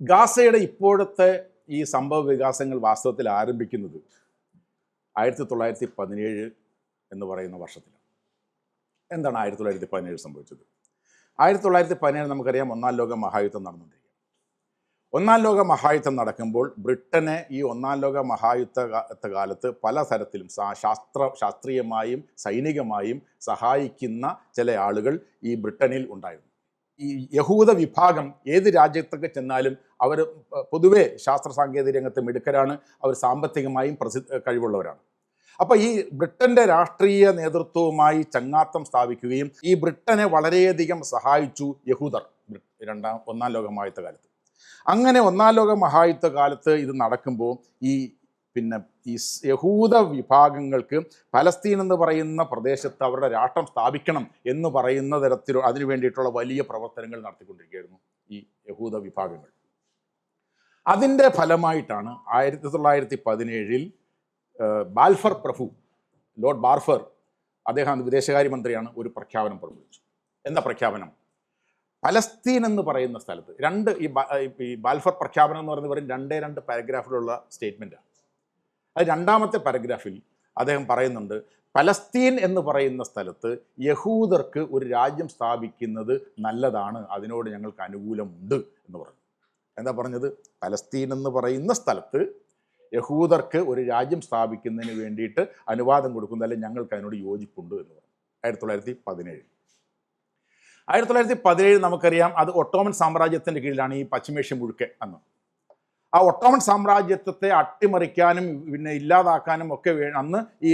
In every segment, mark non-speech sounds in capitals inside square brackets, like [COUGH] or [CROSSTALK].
ഗാസയുടെ ഇപ്പോഴത്തെ ഈ സംഭവ വികാസങ്ങൾ വാസ്തവത്തിൽ ആരംഭിക്കുന്നത് ആയിരത്തി തൊള്ളായിരത്തി പതിനേഴ് എന്ന് പറയുന്ന വർഷത്തിലാണ്. എന്താണ് ആയിരത്തി തൊള്ളായിരത്തി പതിനേഴ് സംഭവിച്ചത്? ആയിരത്തി തൊള്ളായിരത്തി പതിനേഴ് നമുക്കറിയാം ഒന്നാം ലോക മഹായുദ്ധം നടന്നുകൊണ്ടിരിക്കുക ഒന്നാം ലോക മഹായുദ്ധം നടക്കുമ്പോൾ ബ്രിട്ടനെ ഈ ഒന്നാം ലോക മഹായുദ്ധ കാലത്ത് പല തരത്തിലും ശാസ്ത്ര ശാസ്ത്രീയമായും സൈനികമായും സഹായിക്കുന്ന ചില ആളുകൾ ഈ ബ്രിട്ടനിൽ ഉണ്ടായിരുന്നു. ഈ യഹൂദ വിഭാഗം ഏത് രാജ്യത്തൊക്കെ ചെന്നാലും അവർ പൊതുവെ ശാസ്ത്ര സാങ്കേതിക രംഗത്ത് മിടുക്കരാണ്. അവർ സാമ്പത്തികമായും പ്രസി കഴിവുള്ളവരാണ്. അപ്പോൾ ഈ ബ്രിട്ടന്റെ രാഷ്ട്രീയ നേതൃത്വവുമായി ചങ്ങാത്തം സ്ഥാപിക്കുകയും ഈ ബ്രിട്ടനെ വളരെയധികം സഹായിച്ചു യഹൂദർ രണ്ടാം ഒന്നാം ലോക മഹായുദ്ധ കാലത്ത്. അങ്ങനെ ഒന്നാം ലോക മഹായുദ്ധ കാലത്ത് ഇത് നടക്കുമ്പോൾ ഈ പിന്നെ ഈ യഹൂദ വിഭാഗങ്ങൾക്ക് പലസ്തീൻ എന്ന് പറയുന്ന പ്രദേശത്ത് അവരുടെ രാഷ്ട്രം സ്ഥാപിക്കണം എന്ന് പറയുന്ന തരത്തിൽ അതിനു വേണ്ടിയിട്ടുള്ള വലിയ പ്രവർത്തനങ്ങൾ നടത്തിക്കൊണ്ടിരിക്കുകയായിരുന്നു ഈ യഹൂദ വിഭാഗങ്ങൾ. അതിന്റെ ഫലമായിട്ടാണ് ആയിരത്തി തൊള്ളായിരത്തി പതിനേഴിൽ ബാൽഫർ പ്രഭു ലോർഡ് ബാർഫർ അദ്ദേഹം വിദേശകാര്യമന്ത്രിയാണ് ഒരു പ്രഖ്യാപനം പുറപ്പെടുവിച്ചു. എന്താ പ്രഖ്യാപനം? പലസ്തീൻ എന്ന് പറയുന്ന സ്ഥലത്ത് രണ്ട് ഈ ബാൽഫർ പ്രഖ്യാപനം എന്ന് പറയുന്നത് വെറും രണ്ടേ രണ്ട് പാരഗ്രാഫിലുള്ള സ്റ്റേറ്റ്മെന്റാണ് അത് രണ്ടാമത്തെ പാരഗ്രാഫിൽ അദ്ദേഹം പറയുന്നുണ്ട് പലസ്തീൻ എന്ന് പറയുന്ന സ്ഥലത്ത് യഹൂദർക്ക് ഒരു രാജ്യം സ്ഥാപിക്കുന്നത് നല്ലതാണ് അതിനോട് ഞങ്ങൾക്ക് അനുകൂലമുണ്ട് എന്ന് പറഞ്ഞു. എന്താ പറഞ്ഞത്? പലസ്തീൻ എന്ന് പറയുന്ന സ്ഥലത്ത് യഹൂദർക്ക് ഒരു രാജ്യം സ്ഥാപിക്കുന്നതിന് വേണ്ടിയിട്ട് അനുവാദം കൊടുക്കുന്ന അല്ലെങ്കിൽ ഞങ്ങൾക്ക് അതിനോട് യോജിപ്പുണ്ട് എന്ന് പറഞ്ഞു. ആയിരത്തി തൊള്ളായിരത്തി പതിനേഴ് ആയിരത്തി തൊള്ളായിരത്തി പതിനേഴ് നമുക്കറിയാം അത് ഒട്ടോമൻ സാമ്രാജ്യത്തിന്റെ കീഴിലാണ് ഈ പശ്ചിമേഷ്യ മുഴുക്കെ അന്ന് ആ ഒട്ടോമൻ സാമ്രാജ്യത്വത്തെ അട്ടിമറിക്കാനും പിന്നെ ഇല്ലാതാക്കാനും ഒക്കെ അന്ന് ഈ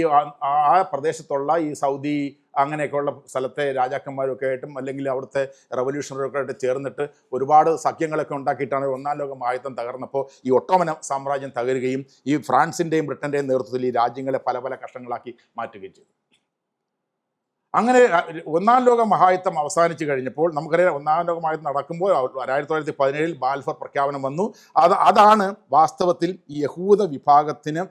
ആ- പ്രദേശത്തുള്ള ഈ സൗദി അങ്ങനെയൊക്കെയുള്ള സ്ഥലത്തെ രാജാക്കന്മാരൊക്കെ ആയിട്ടും അല്ലെങ്കിൽ അവിടുത്തെ റവല്യൂഷണറൊക്കെ ആയിട്ട് ചേർന്നിട്ട് ഒരുപാട് സഖ്യങ്ങളൊക്കെ ഉണ്ടാക്കിയിട്ടാണ് ഒന്നാം ലോക മഹായുദ്ധം തകർന്നപ്പോൾ ഈ ഒട്ടോമൻ സാമ്രാജ്യം തകരുകയും ഈ ഫ്രാൻസിന്റെയും ബ്രിട്ടന്റെയും നേതൃത്വത്തിൽ ഈ രാജ്യങ്ങളെ പല പല കഷ്ടങ്ങളാക്കി മാറ്റുകയും ചെയ്തു. അങ്ങനെ ഒന്നാം ലോക മഹായുദ്ധം അവസാനിച്ചു കഴിഞ്ഞപ്പോൾ നമുക്കറിയാം ഒന്നാം ലോക മഹായുദ്ധം നടക്കുമ്പോൾ ആയിരത്തി തൊള്ളായിരത്തി പതിനേഴിൽ ബാൽഫർ പ്രഖ്യാപനം വന്നു. അത് അതാണ് വാസ്തവത്തിൽ ഈ യഹൂദ വിഭാഗത്തിന്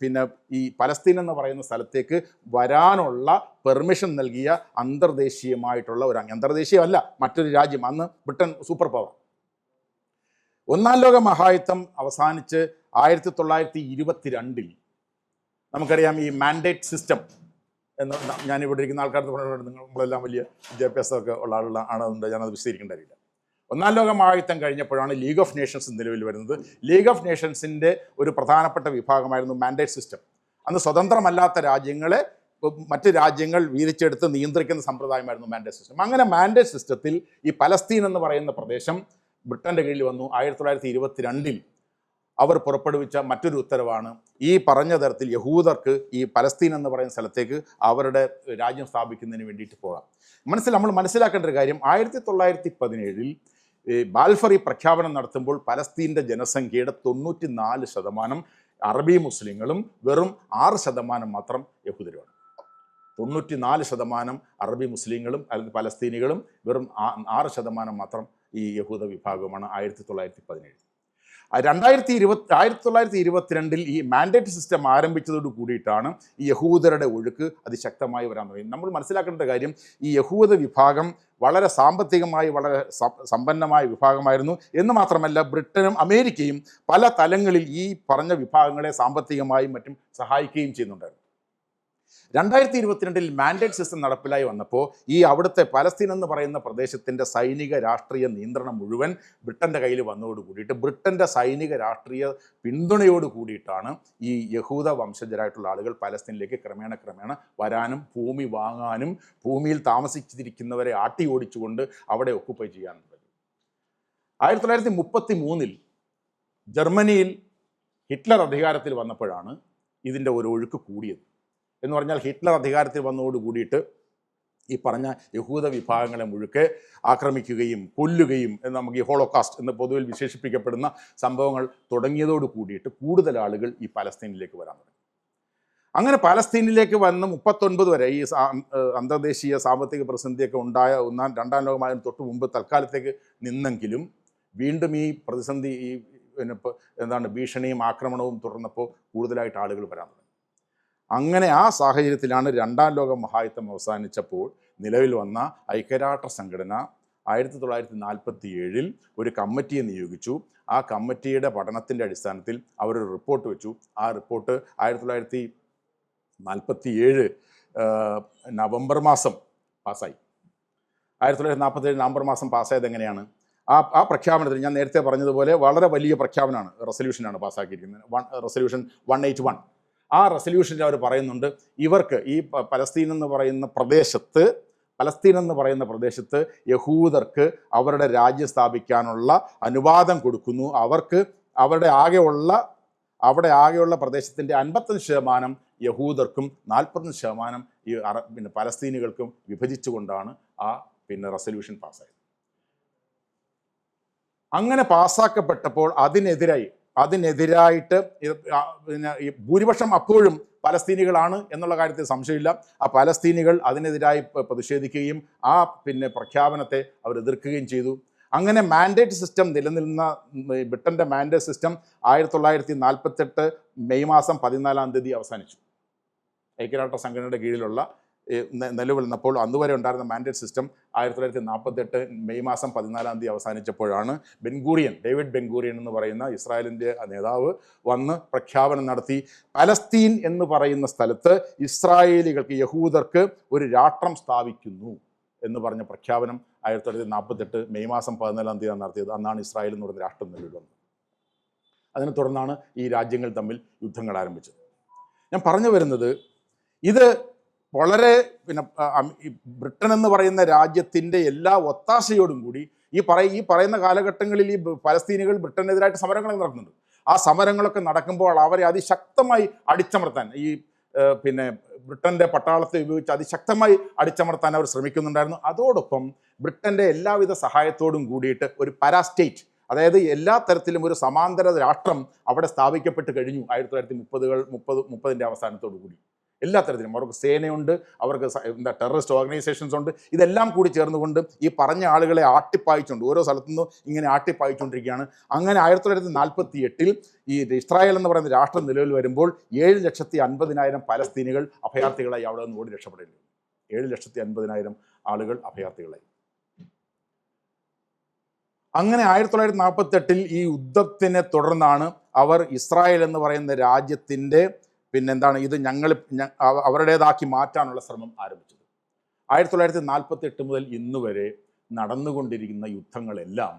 പിന്നെ ഈ പലസ്തീൻ എന്ന് പറയുന്ന സ്ഥലത്തേക്ക് വരാനുള്ള പെർമിഷൻ നൽകിയ അന്തർദേശീയമായിട്ടുള്ള ഒരു അന്തർദേശീയമല്ല മറ്റൊരു രാജ്യം. അന്ന് ബ്രിട്ടൻ സൂപ്പർ പവർ. ഒന്നാം ലോക മഹായുദ്ധം അവസാനിച്ച് ആയിരത്തി തൊള്ളായിരത്തി ഇരുപത്തിരണ്ടിൽ നമുക്കറിയാം ഈ മാൻഡേറ്റ് സിസ്റ്റം എന്ന് ഞാനിവിടെ ഇരിക്കുന്ന ആൾക്കാർക്ക് നിങ്ങൾ നമ്മളെല്ലാം വലിയ വിദ്യാഭ്യാസമൊക്കെ ഉള്ള ആളുള്ള ആണെന്നുണ്ട് ഞാനത് വിശദീകരിക്കേണ്ടതില്ല. ഒന്നാം ലോക മഹായുദ്ധം കഴിഞ്ഞപ്പോഴാണ് ലീഗ് ഓഫ് നേഷൻസ് നിലവിൽ വരുന്നത്. ലീഗ് ഓഫ് നേഷൻസിന്റെ ഒരു പ്രധാനപ്പെട്ട വിഭാഗമായിരുന്നു മാൻഡേറ്റ് സിസ്റ്റം അന്ന് സ്വതന്ത്രമല്ലാത്ത രാജ്യങ്ങളെ മറ്റ് രാജ്യങ്ങൾ വീതിച്ചെടുത്ത് നിയന്ത്രിക്കുന്ന സമ്പ്രദായമായിരുന്നു മാൻഡേറ്റ് സിസ്റ്റം അങ്ങനെ മാൻഡേറ്റ് സിസ്റ്റത്തിൽ ഈ പലസ്തീൻ എന്ന് പറയുന്ന പ്രദേശം ബ്രിട്ടന്റെ കീഴിൽ വന്നു. ആയിരത്തി തൊള്ളായിരത്തി ഇരുപത്തിരണ്ടിൽ അവർ പുറപ്പെടുവിച്ച മറ്റൊരു ഉത്തരവാണ്. ഈ പറഞ്ഞ തരത്തിൽ യഹൂദർക്ക് ഈ പലസ്തീൻ എന്ന് പറയുന്ന സ്ഥലത്തേക്ക് അവരുടെ രാജ്യം സ്ഥാപിക്കുന്നതിന് വേണ്ടിയിട്ട് പോകാം. മനസ്സിൽ നമ്മൾ മനസ്സിലാക്കേണ്ട ഒരു കാര്യം ആയിരത്തി തൊള്ളായിരത്തി പതിനേഴിൽ ബാൽഫറി പ്രഖ്യാപനം നടത്തുമ്പോൾ പലസ്തീന്റെ ജനസംഖ്യയുടെ തൊണ്ണൂറ്റി നാല് ശതമാനം അറബി മുസ്ലിങ്ങളും വെറും ആറ് ശതമാനം മാത്രം യഹൂദരുമാണ്. തൊണ്ണൂറ്റി നാല് ശതമാനം അറബി മുസ്ലിങ്ങളും അല്ലെങ്കിൽ പലസ്തീനികളും വെറും ആറ് ശതമാനം മാത്രം ഈ യഹൂദ വിഭാഗമാണ് ആയിരത്തി തൊള്ളായിരത്തി പതിനേഴ് രണ്ടായിരത്തി ഇരുപത്തി ആയിരത്തി തൊള്ളായിരത്തി ഇരുപത്തിരണ്ടിൽ ഈ മാൻഡേറ്റ് സിസ്റ്റം ആരംഭിച്ചതോട് കൂടിയിട്ടാണ് ഈ യഹൂദരുടെ ഒഴുക്ക് അതിശക്തമായി വരാൻ തുടങ്ങി. നമ്മൾ മനസ്സിലാക്കേണ്ട കാര്യം ഈ യഹൂദ വിഭാഗം വളരെ സാമ്പത്തികമായി വളരെ സമ്പന്നമായ വിഭാഗമായിരുന്നു. എന്ന് മാത്രമല്ല ബ്രിട്ടനും അമേരിക്കയും പല തലങ്ങളിൽ ഈ പറഞ്ഞ വിഭാഗങ്ങളെ സാമ്പത്തികമായും മറ്റും സഹായിക്കുകയും ചെയ്യുന്നുണ്ടായിരുന്നു. രണ്ടായിരത്തി ഇരുപത്തിരണ്ടിൽ മാൻഡേറ്റ് സിസ്റ്റം നടപ്പിലായി വന്നപ്പോൾ ഈ അവിടുത്തെ പലസ്തീൻ എന്ന് പറയുന്ന പ്രദേശത്തിന്റെ സൈനിക രാഷ്ട്രീയ നിയന്ത്രണം മുഴുവൻ ബ്രിട്ടന്റെ കയ്യിൽ വന്നതോട് കൂടിയിട്ട് ബ്രിട്ടന്റെ സൈനിക രാഷ്ട്രീയ പിന്തുണയോട് കൂടിയിട്ടാണ് ഈ യഹൂദ വംശജരായിട്ടുള്ള ആളുകൾ പലസ്തീനിലേക്ക് ക്രമേണ ക്രമേണ വരാനും ഭൂമി വാങ്ങാനും ഭൂമിയിൽ താമസിച്ചിരിക്കുന്നവരെ ആട്ടി ഓടിച്ചുകൊണ്ട് അവിടെ ഒക്കുപ്പൈ ചെയ്യാനും ആയിരത്തി തൊള്ളായിരത്തി മുപ്പത്തി മൂന്നിൽ ജർമ്മനിയിൽ ഹിറ്റ്ലർ അധികാരത്തിൽ വന്നപ്പോഴാണ് ഇതിന്റെ ഒരു ഒഴുക്ക് കൂടിയത്. എന്ന് പറഞ്ഞാൽ ഹിറ്റ്ലർ അധികാരത്തിൽ വന്നതോട് കൂടിയിട്ട് ഈ പറഞ്ഞ യഹൂദ വിഭാഗങ്ങളെ മുഴുക്കെ ആക്രമിക്കുകയും കൊല്ലുകയും എന്ന് നമുക്ക് ഈ ഹോളോകാസ്റ്റ് എന്ന് പൊതുവിൽ വിശേഷിപ്പിക്കപ്പെടുന്ന സംഭവങ്ങൾ തുടങ്ങിയതോട് കൂടിയിട്ട് കൂടുതൽ ആളുകൾ ഈ പലസ്തീനിലേക്ക് വരാൻ തുടങ്ങി. അങ്ങനെ പലസ്തീനിലേക്ക് വന്ന് മുപ്പത്തൊൻപത് വരെ ഈ അന്തർദേശീയ സാമ്പത്തിക പ്രതിസന്ധിയൊക്കെ ഉണ്ടായ ഒന്നാം രണ്ടാം ലോകമായതിന് തൊട്ട് മുമ്പ് തൽക്കാലത്തേക്ക് നിന്നെങ്കിലും വീണ്ടും ഈ പ്രതിസന്ധി ഈ എന്താണ് ഭീഷണിയും ആക്രമണവും തുടർന്നപ്പോൾ കൂടുതലായിട്ട് ആളുകൾ വരാൻ തുടങ്ങി. അങ്ങനെ ആ സാഹചര്യത്തിലാണ് രണ്ടാം ലോക മഹായുദ്ധം അവസാനിച്ചപ്പോൾ നിലവിൽ വന്ന ഐക്യരാഷ്ട്ര സംഘടന ആയിരത്തി തൊള്ളായിരത്തി നാൽപ്പത്തി ഏഴിൽ ഒരു കമ്മിറ്റിയെ നിയോഗിച്ചു. ആ കമ്മിറ്റിയുടെ പഠനത്തിന്റെ അടിസ്ഥാനത്തിൽ അവരൊരു റിപ്പോർട്ട് വെച്ചു. ആ റിപ്പോർട്ട് ആയിരത്തി തൊള്ളായിരത്തി നാൽപ്പത്തി ഏഴ് നവംബർ മാസം പാസ്സായി. ആയിരത്തി തൊള്ളായിരത്തി നാൽപ്പത്തി ഏഴ് നവംബർ മാസം പാസ്സായത് എങ്ങനെയാണ്? ആ ആ പ്രഖ്യാപനത്തിൽ ഞാൻ നേരത്തെ പറഞ്ഞതുപോലെ വളരെ വലിയ പ്രഖ്യാപനമാണ് റെസൊല്യൂഷനാണ് പാസ്സാക്കിയിരിക്കുന്നത്. One resolution one eight one. ആ റെസൊല്യൂഷനിൽ അവർ പറയുന്നുണ്ട് ഇവർക്ക് ഈ പലസ്തീൻ എന്ന് പറയുന്ന പ്രദേശത്ത് പലസ്തീൻ എന്ന് പറയുന്ന പ്രദേശത്ത് യഹൂദർക്ക് അവരുടെ രാജ്യം സ്ഥാപിക്കാനുള്ള അനുവാദം കൊടുക്കുന്നു. അവർക്ക് അവരുടെ ആകെയുള്ള അവിടെ ആകെയുള്ള പ്രദേശത്തിന്റെ അൻപത്തഞ്ച് ശതമാനം യഹൂദർക്കും നാൽപ്പത്തഞ്ച് ശതമാനം ഈ അറ പിന്നെ പലസ്തീനുകൾക്കും വിഭജിച്ചുകൊണ്ടാണ് ആ പിന്നെ റെസൊല്യൂഷൻ പാസ്സായത്. അങ്ങനെ പാസ്സാക്കപ്പെട്ടപ്പോൾ അതിനെതിരായി അതിനെതിരായിട്ട് പിന്നെ ഭൂരിപക്ഷം അപ്പോഴും പലസ്തീനികളാണ് എന്നുള്ള കാര്യത്തിൽ സംശയമില്ല. ആ പലസ്തീനികൾ അതിനെതിരായി പ്രതിഷേധിക്കുകയും ആ പിന്നെ പ്രഖ്യാപനത്തെ അവർ എതിർക്കുകയും ചെയ്തു. അങ്ങനെ മാൻഡേറ്റ് സിസ്റ്റം നിലനിന്ന ബ്രിട്ടന്റെ മാൻഡേറ്റ് സിസ്റ്റം ആയിരത്തി തൊള്ളായിരത്തി നാൽപ്പത്തെട്ട് മെയ് മാസം പതിനാലാം തീയതി അവസാനിച്ചു. ഐക്യരാഷ്ട്ര സംഘടനയുടെ കീഴിലുള്ള ഈ നെ- നിലവിൽ നിന്നപ്പോൾ അന്നുവരെ ഉണ്ടായിരുന്ന മാൻഡേറ്റ് സിസ്റ്റം ആയിരത്തി തൊള്ളായിരത്തി നാൽപ്പത്തെട്ട് മെയ് മാസം പതിനാലാം തീയതി അവസാനിച്ചപ്പോഴാണ് ബെൻഗൂറിയൻ ഡേവിഡ് ബെൻഗൂറിയൻ എന്ന് പറയുന്ന ഇസ്രായേലിന്റെ നേതാവ് വന്ന് പ്രഖ്യാപനം നടത്തി. പലസ്തീൻ എന്ന് പറയുന്ന സ്ഥലത്ത് ഇസ്രായേലികൾക്ക് യഹൂദർക്ക് ഒരു രാഷ്ട്രം സ്ഥാപിക്കുന്നു എന്ന് പറഞ്ഞ പ്രഖ്യാപനം ആയിരത്തി തൊള്ളായിരത്തി നാൽപ്പത്തെട്ട് മെയ് മാസം പതിനാലാം തീയതി നടത്തിയത്. അന്നാണ് ഇസ്രായേൽ എന്ന് പറയുന്ന രാഷ്ട്രം നിലവിൽ വന്നത്. അതിനെ തുടർന്നാണ് ഈ രാജ്യങ്ങൾ തമ്മിൽ യുദ്ധങ്ങൾ ആരംഭിച്ചത്. ഞാൻ പറഞ്ഞു വരുന്നത് ഇത് വളരെ പിന്നെ ബ്രിട്ടൻ എന്ന് പറയുന്ന രാജ്യത്തിന്റെ എല്ലാ ഒത്താശയോടും കൂടി ഈ പറ ഈ പറയുന്ന കാലഘട്ടങ്ങളിൽ ഈ പലസ്തീനികൾ ബ്രിട്ടനെതിരായിട്ട് സമരങ്ങളൊക്കെ നടക്കുന്നുണ്ട്. ആ സമരങ്ങളൊക്കെ നടക്കുമ്പോൾ അവരെ അതിശക്തമായി അടിച്ചമർത്താൻ ഈ പിന്നെ ബ്രിട്ടന്റെ പട്ടാളത്തെ ഉപയോഗിച്ച് അതിശക്തമായി അടിച്ചമർത്താൻ അവർ ശ്രമിക്കുന്നുണ്ടായിരുന്നു. അതോടൊപ്പം ബ്രിട്ടന്റെ എല്ലാവിധ സഹായത്തോടും കൂടിയിട്ട് ഒരു പാരാസ്റ്റേറ്റ് അതായത് എല്ലാ തരത്തിലും ഒരു സമാന്തര രാഷ്ട്രം അവിടെ സ്ഥാപിക്കപ്പെട്ട് കഴിഞ്ഞു ആയിരത്തി തൊള്ളായിരത്തി മുപ്പതുകൾ മുപ്പത് മുപ്പതിന്റെ അവസാനത്തോടു കൂടി. എല്ലാ തരത്തിലും. അവർക്ക് സേനയുണ്ട് അവർക്ക് എന്താ ടെററിസ്റ്റ് ഓർഗനൈസേഷൻസ് ഉണ്ട്. ഇതെല്ലാം കൂടി ചേർന്നുകൊണ്ട് ഈ പറഞ്ഞ ആളുകളെ ആട്ടിപ്പായിച്ചുകൊണ്ട് ഓരോ സ്ഥലത്തുനിന്നും ഇങ്ങനെ ആട്ടിപ്പായിച്ചുകൊണ്ടിരിക്കുകയാണ് അങ്ങനെ ആയിരത്തി തൊള്ളായിരത്തി നാൽപ്പത്തി എട്ടിൽ ഈ ഇസ്രായേൽ എന്ന് പറയുന്ന രാഷ്ട്രം നിലവിൽ വരുമ്പോൾ ഏഴ് ലക്ഷത്തി അൻപതിനായിരം പലസ്തീനികൾ അഭയാർത്ഥികളായി അവിടെ നിന്ന് ഓടി രക്ഷപ്പെടേണ്ടി. ഏഴ് ലക്ഷത്തി അൻപതിനായിരം ആളുകൾ അഭയാർത്ഥികളായി. അങ്ങനെ ആയിരത്തി തൊള്ളായിരത്തി നാൽപ്പത്തെട്ടിൽ ഈ യുദ്ധത്തിനെ തുടർന്നാണ് അവർ ഇസ്രായേൽ എന്ന് പറയുന്ന രാജ്യത്തിന്റെ പിന്നെന്താണ്? ഇത് ഞങ്ങൾ അവരുടേതാക്കി മാറ്റാനുള്ള ശ്രമം ആരംഭിച്ചത്. ആയിരത്തി തൊള്ളായിരത്തി നാൽപ്പത്തി എട്ട് മുതൽ ഇന്ന് വരെ നടന്നുകൊണ്ടിരിക്കുന്ന യുദ്ധങ്ങളെല്ലാം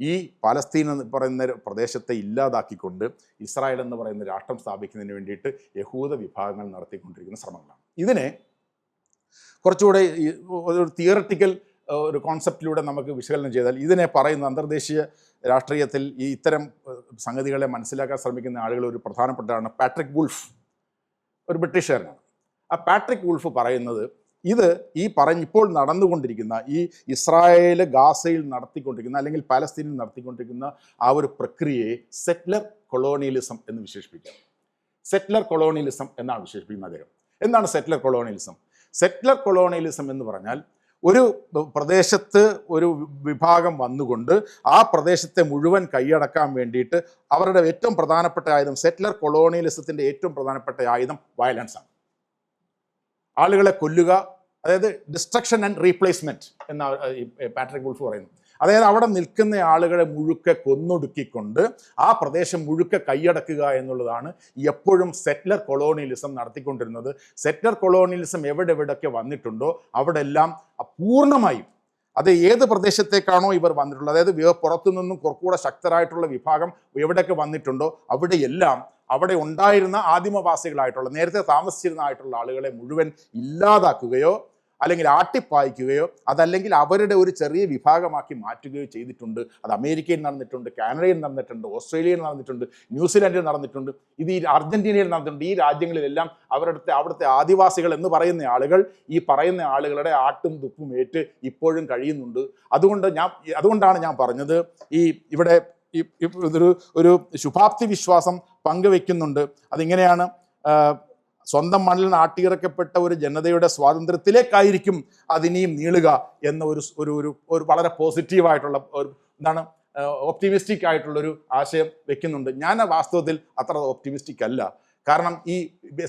ഈ പലസ്തീൻ എന്ന് പറയുന്ന പ്രദേശത്തെ ഇല്ലാതാക്കിക്കൊണ്ട് ഇസ്രായേൽ എന്ന് പറയുന്ന രാഷ്ട്രം സ്ഥാപിക്കുന്നതിന് വേണ്ടിയിട്ട് യഹൂദ വിഭാഗങ്ങൾ നടത്തിക്കൊണ്ടിരിക്കുന്ന ശ്രമങ്ങളാണ്. ഇതിനെ കുറച്ചുകൂടെ ഒരു തിയറട്ടിക്കൽ ഒരു കോൺസെപ്റ്റിലൂടെ നമുക്ക് വിശകലനം ചെയ്താൽ ഇതിനെ പറയുന്ന അന്തർദേശീയ രാഷ്ട്രീയത്തിൽ ഈ ഇത്തരം സംഗതികളെ മനസ്സിലാക്കാൻ ശ്രമിക്കുന്ന ആളുകൾ ഒരു പ്രധാനപ്പെട്ടതാണ്. പാട്രിക് വുൾഫ് ഒരു ബ്രിട്ടീഷുകാരനാണ്. ആ പാട്രിക് വുൾഫ് പറയുന്നത് ഇത് ഈ പറഞ്ഞ് ഇപ്പോൾ നടന്നുകൊണ്ടിരിക്കുന്ന ഈ ഇസ്രായേൽ ഗാസയിൽ നടത്തിക്കൊണ്ടിരിക്കുന്ന അല്ലെങ്കിൽ പാലസ്തീനിൽ നടത്തിക്കൊണ്ടിരിക്കുന്ന ആ ഒരു പ്രക്രിയയെ സെറ്റ്ലർ കൊളോണിയലിസം എന്ന് വിശേഷിപ്പിക്കാം. സെറ്റ്ലർ കൊളോണിയലിസം എന്നാണ് വിശേഷിപ്പിക്കുന്നത് അദ്ദേഹം. എന്താണ് സെറ്റ്ലർ കൊളോണിയലിസം? സെറ്റ്ലർ കൊളോണിയലിസം എന്ന് പറഞ്ഞാൽ ഒരു പ്രദേശത്ത് ഒരു വിഭാഗം വന്നുകൊണ്ട് ആ പ്രദേശത്തെ മുഴുവൻ കൈയടക്കാൻ വേണ്ടിയിട്ട് അവരുടെ ഏറ്റവും പ്രധാനപ്പെട്ട ആയുധം സെറ്റ്ലർ കൊളോണിയലിസത്തിന്റെ ഏറ്റവും പ്രധാനപ്പെട്ട ആയുധം വയലൻസ് ആണ്. ആളുകളെ കൊല്ലുക അതായത് ഡിസ്ട്രക്ഷൻ ആൻഡ് റീപ്ലേസ്മെന്റ് എന്ന പാട്രിക് ഗുൾഫ് പറയുന്നു അതായത് അവിടെ നിൽക്കുന്ന ആളുകളെ മുഴുക്കെ കൊന്നൊടുക്കിക്കൊണ്ട് ആ പ്രദേശം മുഴുക്കെ കൈയടക്കുക എന്നുള്ളതാണ് എപ്പോഴും സെറ്റ്ലർ കൊളോണിയലിസം നടത്തിക്കൊണ്ടിരുന്നത്. സെറ്റ്ലർ കൊളോണിയലിസം എവിടെ എവിടെയൊക്കെ വന്നിട്ടുണ്ടോ അവിടെ എല്ലാം പൂർണമായും അത് ഏത് പ്രദേശത്തേക്കാണോ ഇവർ വന്നിട്ടുള്ളത്. അതായത് പുറത്തു നിന്നും കുറച്ചുകൂടെ ശക്തരായിട്ടുള്ള വിഭാഗം എവിടെയൊക്കെ വന്നിട്ടുണ്ടോ അവിടെയെല്ലാം അവിടെ ഉണ്ടായിരുന്ന ആദിമവാസികളായിട്ടുള്ള നേരത്തെ താമസിച്ചിരുന്നതായിട്ടുള്ള ആളുകളെ മുഴുവൻ ഇല്ലാതാക്കുകയോ അല്ലെങ്കിൽ ആട്ടിപ്പായിക്കുകയോ അതല്ലെങ്കിൽ അവരുടെ ഒരു ചെറിയ വിഭാഗമാക്കി മാറ്റുകയോ ചെയ്തിട്ടുണ്ട്. അത് അമേരിക്കയിൽ നടന്നിട്ടുണ്ട് കാനഡയിൽ നടന്നിട്ടുണ്ട് ഓസ്ട്രേലിയയിൽ നടന്നിട്ടുണ്ട് ന്യൂസിലൻഡിൽ നടന്നിട്ടുണ്ട്. ഇത് ഈ അർജന്റീനയിൽ നടന്നിട്ടുണ്ട്. ഈ രാജ്യങ്ങളിലെല്ലാം അവരുടെ അവിടുത്തെ ആദിവാസികൾ എന്ന് പറയുന്ന ആളുകൾ ഈ പറയുന്ന ആളുകളുടെ ആട്ടും തുപ്പും ഏറ്റ് ഇപ്പോഴും കഴിയുന്നുണ്ട്. അതുകൊണ്ട് ഞാൻ അതുകൊണ്ടാണ് ഞാൻ പറഞ്ഞത് ഈ ഇവിടെ ഇതൊരു ഒരു ശുഭാപ്തി വിശ്വാസം പങ്കുവെക്കുന്നുണ്ട്. അതിങ്ങനെയാണ് സ്വന്തം മണ്ണിൽ നാട്ടിയിറക്കപ്പെട്ട ഒരു ജനതയുടെ സ്വാതന്ത്ര്യത്തിലേക്കായിരിക്കും അതിനിയും നീളുക എന്ന ഒരു ഒരു ഒരു ഒരു വളരെ പോസിറ്റീവായിട്ടുള്ള ഒരു എന്താണ് ഓപ്റ്റിമിസ്റ്റിക് ആയിട്ടുള്ളൊരു ആശയം വെക്കുന്നുണ്ട്. ഞാൻ വാസ്തവത്തിൽ അത്ര ഓപ്റ്റിമിസ്റ്റിക് അല്ല. കാരണം ഈ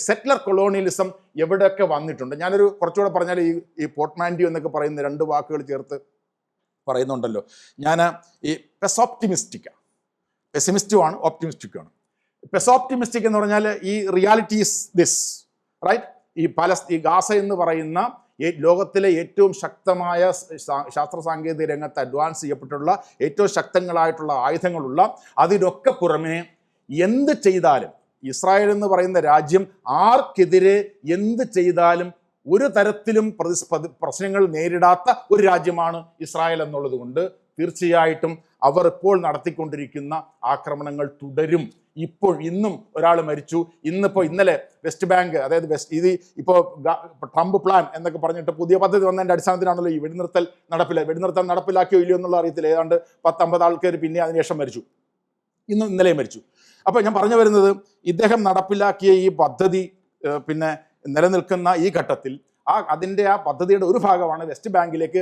സെറ്റ്ലർ കൊളോണിയലിസം എവിടെയൊക്കെ വന്നിട്ടുണ്ട്? ഞാനൊരു കുറച്ചുകൂടെ പറഞ്ഞാൽ ഈ ഈ പോർട്ട്മാൻഡി എന്നൊക്കെ പറയുന്ന രണ്ട് വാക്കുകൾ ചേർത്ത് പറയുന്നുണ്ടല്ലോ. ഞാൻ ഈ പെസോപ്റ്റിമിസ്റ്റിക്കാണ് പെസിമിസ്റ്റുമാണ് ഓപ്റ്റിമിസ്റ്റിക്കുമാണ് പെസോപ്റ്റിമിസ്റ്റിക് എന്ന് പറഞ്ഞാൽ ഈ റിയാലിറ്റീസ് ദിസ് റൈറ്റ് ഈ പലസ് ഈ ഗാസ എന്ന് പറയുന്ന ലോകത്തിലെ ഏറ്റവും ശക്തമായ ശാസ്ത്ര സാങ്കേതിക രംഗത്ത് അഡ്വാൻസ് ചെയ്യപ്പെട്ടുള്ള ഏറ്റവും ശക്തങ്ങളായിട്ടുള്ള ആയുധങ്ങളുള്ള അതിനൊക്കെ പുറമെ എന്ത് ചെയ്താലും ഇസ്രായേൽ എന്ന് പറയുന്ന രാജ്യം ആർക്കെതിരെ എന്ത് ചെയ്താലും ഒരു തരത്തിലും പ്രതിസ്പ- പ്രശ്നങ്ങൾ നേരിടാത്ത ഒരു രാജ്യമാണ് ഇസ്രായേൽ എന്നുള്ളത് കൊണ്ട് തീർച്ചയായിട്ടും അവർ ഇപ്പോൾ നടത്തിക്കൊണ്ടിരിക്കുന്ന ആക്രമണങ്ങൾ തുടരും. ഇപ്പോൾ ഇന്നും ഒരാൾ മരിച്ചു. ഇന്നിപ്പോൾ ഇന്നലെ വെസ്റ്റ് ബാങ്ക് അതായത് വെസ്റ്റ് ഇത് ഇപ്പോൾ ട്രംപ് പ്ലാൻ എന്നൊക്കെ പറഞ്ഞിട്ട് പുതിയ പദ്ധതി വന്നതിന്റെ അടിസ്ഥാനത്തിലാണല്ലോ ഈ വെടിനിർത്തൽ നടപ്പില്ല വെടിനിർത്തൽ നടപ്പിലാക്കിയോ ഇല്ലയോ എന്നുള്ള അറിയത്തില്ല. ഏതാണ്ട് പത്തമ്പത് ആൾക്കാർ പിന്നെ അതിനുശേഷം മരിച്ചു. ഇന്നും ഇന്നലെ മരിച്ചു. അപ്പോൾ ഞാൻ പറഞ്ഞു വരുന്നത് ഇദ്ദേഹം നടപ്പിലാക്കിയ ഈ പദ്ധതി പിന്നെ നിലനിൽക്കുന്ന ഈ ഘട്ടത്തിൽ ആ അതിന്റെ ആ പദ്ധതിയുടെ ഒരു ഭാഗമാണ് വെസ്റ്റ് ബാങ്കിലേക്ക്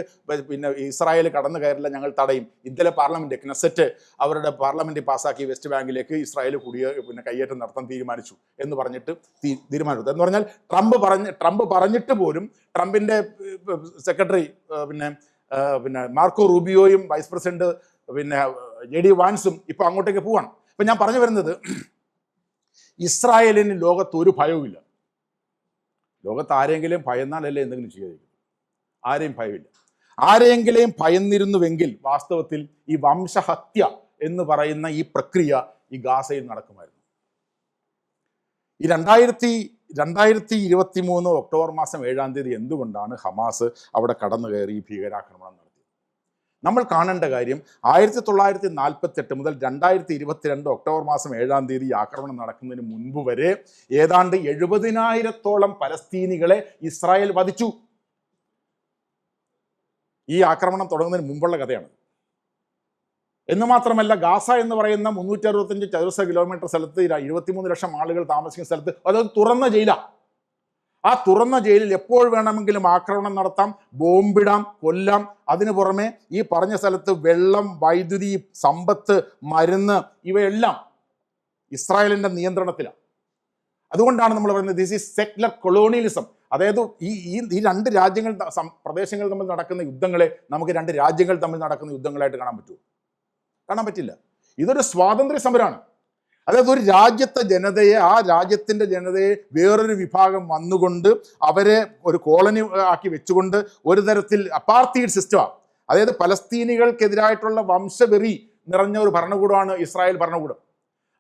പിന്നെ ഇസ്രായേൽ കടന്നു കയറില്ല ഞങ്ങൾ തടയും. ഇന്നലെ പാർലമെന്റ് ക്നെസറ്റ് അവരുടെ പാർലമെന്റ് പാസ്സാക്കി വെസ്റ്റ് ബാങ്കിലേക്ക് ഇസ്രായേൽ കൂടിയ പിന്നെ കയ്യേറ്റം നടത്താൻ തീരുമാനിച്ചു എന്ന് പറഞ്ഞിട്ട് തീരുമാനിച്ചു എന്ന് പറഞ്ഞാൽ ട്രംപ് പറഞ്ഞ് ട്രംപ് പറഞ്ഞിട്ട് പോലും ട്രംപിന്റെ സെക്രട്ടറി പിന്നെ പിന്നെ മാർക്കോ റൂബിയോയും വൈസ് പ്രസിഡന്റ് പിന്നെ ജെ ഡി വാൻസും ഇപ്പൊ അങ്ങോട്ടേക്ക് പോവാണ്. അപ്പൊ ഞാൻ പറഞ്ഞു വരുന്നത് ഇസ്രായേലിന് ലോകത്ത് ഒരു ഭയവുമില്ല. ലോകത്ത് ആരെങ്കിലും ഭയന്നാലല്ലേ എന്തെങ്കിലും ചെയ്യാതിരിക്കും ആരെയും ഭയമില്ല. ആരെയെങ്കിലും ഭയന്നിരുന്നുവെങ്കിൽ വാസ്തവത്തിൽ ഈ വംശഹത്യ എന്ന് പറയുന്ന ഈ പ്രക്രിയ ഈ ഗാസയിൽ നടക്കുമായിരുന്നു. ഈ രണ്ടായിരത്തി രണ്ടായിരത്തി ഇരുപത്തി മൂന്ന് ഒക്ടോബർ മാസം ഏഴാം തീയതി എന്തുകൊണ്ടാണ് ഹമാസ് അവിടെ കടന്നു കയറി ഭീകരാക്രമണം നമ്മൾ കാണേണ്ട കാര്യം ആയിരത്തി തൊള്ളായിരത്തി നാൽപ്പത്തി എട്ട് മുതൽ രണ്ടായിരത്തി ഇരുപത്തിരണ്ട് ഒക്ടോബർ മാസം ഏഴാം തീയതി ആക്രമണം നടക്കുന്നതിന് മുൻപ് വരെ ഏതാണ്ട് എഴുപതിനായിരത്തോളം പലസ്തീനികളെ ഇസ്രായേൽ വധിച്ചു. ഈ ആക്രമണം തുടങ്ങുന്നതിന് മുമ്പുള്ള കഥയാണ്. എന്ന് മാത്രമല്ല ഗാസ എന്ന് പറയുന്ന മുന്നൂറ്റി അറുപത്തഞ്ച് ചതുരശ്ര കിലോമീറ്റർ സ്ഥലത്ത് ഇര- ഇരുപത്തിമൂന്ന് ലക്ഷം ആളുകൾ താമസിക്കുന്ന സ്ഥലത്ത് അതൊരു തുറന്ന ജയിലാണ് ആ തുറന്ന ജയിലിൽ എപ്പോൾ വേണമെങ്കിലും ആക്രമണം നടത്താം ബോംബിടാം കൊല്ലാം. അതിനു പുറമെ ഈ പറഞ്ഞ സ്ഥലത്ത് വെള്ളം വൈദ്യുതി സമ്പത്ത് മരുന്ന് ഇവയെല്ലാം ഇസ്രായേലിന്റെ നിയന്ത്രണത്തിലാണ്. അതുകൊണ്ടാണ് നമ്മൾ പറയുന്നത് ദിസ് ഈസ് സെക്യുലർ കൊളോണിയലിസം അതായത് ഈ ഈ ഈ രണ്ട് രാജ്യങ്ങൾ പ്രദേശങ്ങൾ തമ്മിൽ നടക്കുന്ന യുദ്ധങ്ങളെ നമുക്ക് രണ്ട് രാജ്യങ്ങൾ തമ്മിൽ നടക്കുന്ന യുദ്ധങ്ങളായിട്ട് കാണാൻ പറ്റുമോ? കാണാൻ പറ്റില്ല. ഇതൊരു സ്വാതന്ത്ര്യ സമരമാണ് അതായത് ഒരു രാജ്യത്തെ ജനതയെ ആ രാജ്യത്തിന്റെ ജനതയെ വേറൊരു വിഭാഗം വന്നുകൊണ്ട് അവരെ ഒരു കോളനി ആക്കി വെച്ചുകൊണ്ട് ഒരു തരത്തിൽ അപ്പാർത്തീഡ് സിസ്റ്റമാണ് അതായത് പലസ്തീനികൾക്കെതിരായിട്ടുള്ള വംശവെറി നിറഞ്ഞ ഒരു ഭരണകൂടമാണ് ഇസ്രായേൽ ഭരണകൂടം.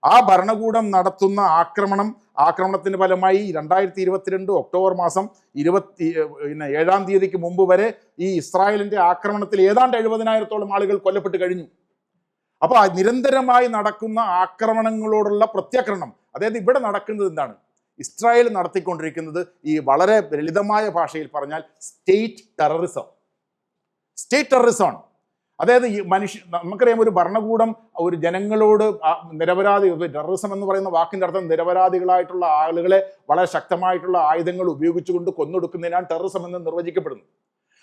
ആ ഭരണകൂടം നടത്തുന്ന ആക്രമണം ആക്രമണത്തിന്റെ ഫലമായി രണ്ടായിരത്തി ഇരുപത്തിരണ്ട് ഒക്ടോബർ മാസം ഇരുപത്തി പിന്നെ ഏഴാം തീയതിക്ക് മുമ്പ് വരെ ഈ ഇസ്രായേലിന്റെ ആക്രമണത്തിൽ ഏതാണ്ട് എഴുപതിനായിരത്തോളം ആളുകൾ കൊല്ലപ്പെട്ട് കഴിഞ്ഞു. അപ്പോൾ നിരന്തരമായി നടക്കുന്ന ആക്രമണങ്ങളോടുള്ള പ്രത്യാക്രമണം. അതായത് ഇവിടെ നടക്കുന്നത് എന്താണ്? ഇസ്രായേൽ നടത്തിക്കൊണ്ടിരിക്കുന്നത് ഈ വളരെ ലളിതമായ ഭാഷയിൽ പറഞ്ഞാൽ സ്റ്റേറ്റ് ടെററിസം. സ്റ്റേറ്റ് ടെററിസം ആണ്. അതായത് ഈ മനുഷ്യ നമുക്കറിയാം ഒരു ഭരണകൂടം ഒരു ജനങ്ങളോട് നിരപരാധി ടെററിസം എന്ന് പറയുന്ന വാക്കിന്റെ അർത്ഥം നിരപരാധികളായിട്ടുള്ള ആളുകളെ വളരെ ശക്തമായിട്ടുള്ള ആയുധങ്ങൾ ഉപയോഗിച്ചുകൊണ്ട് കൊന്നൊടുക്കുന്നതിനാണ് ടെററിസം എന്ന് നിർവചിക്കപ്പെടുന്നത്.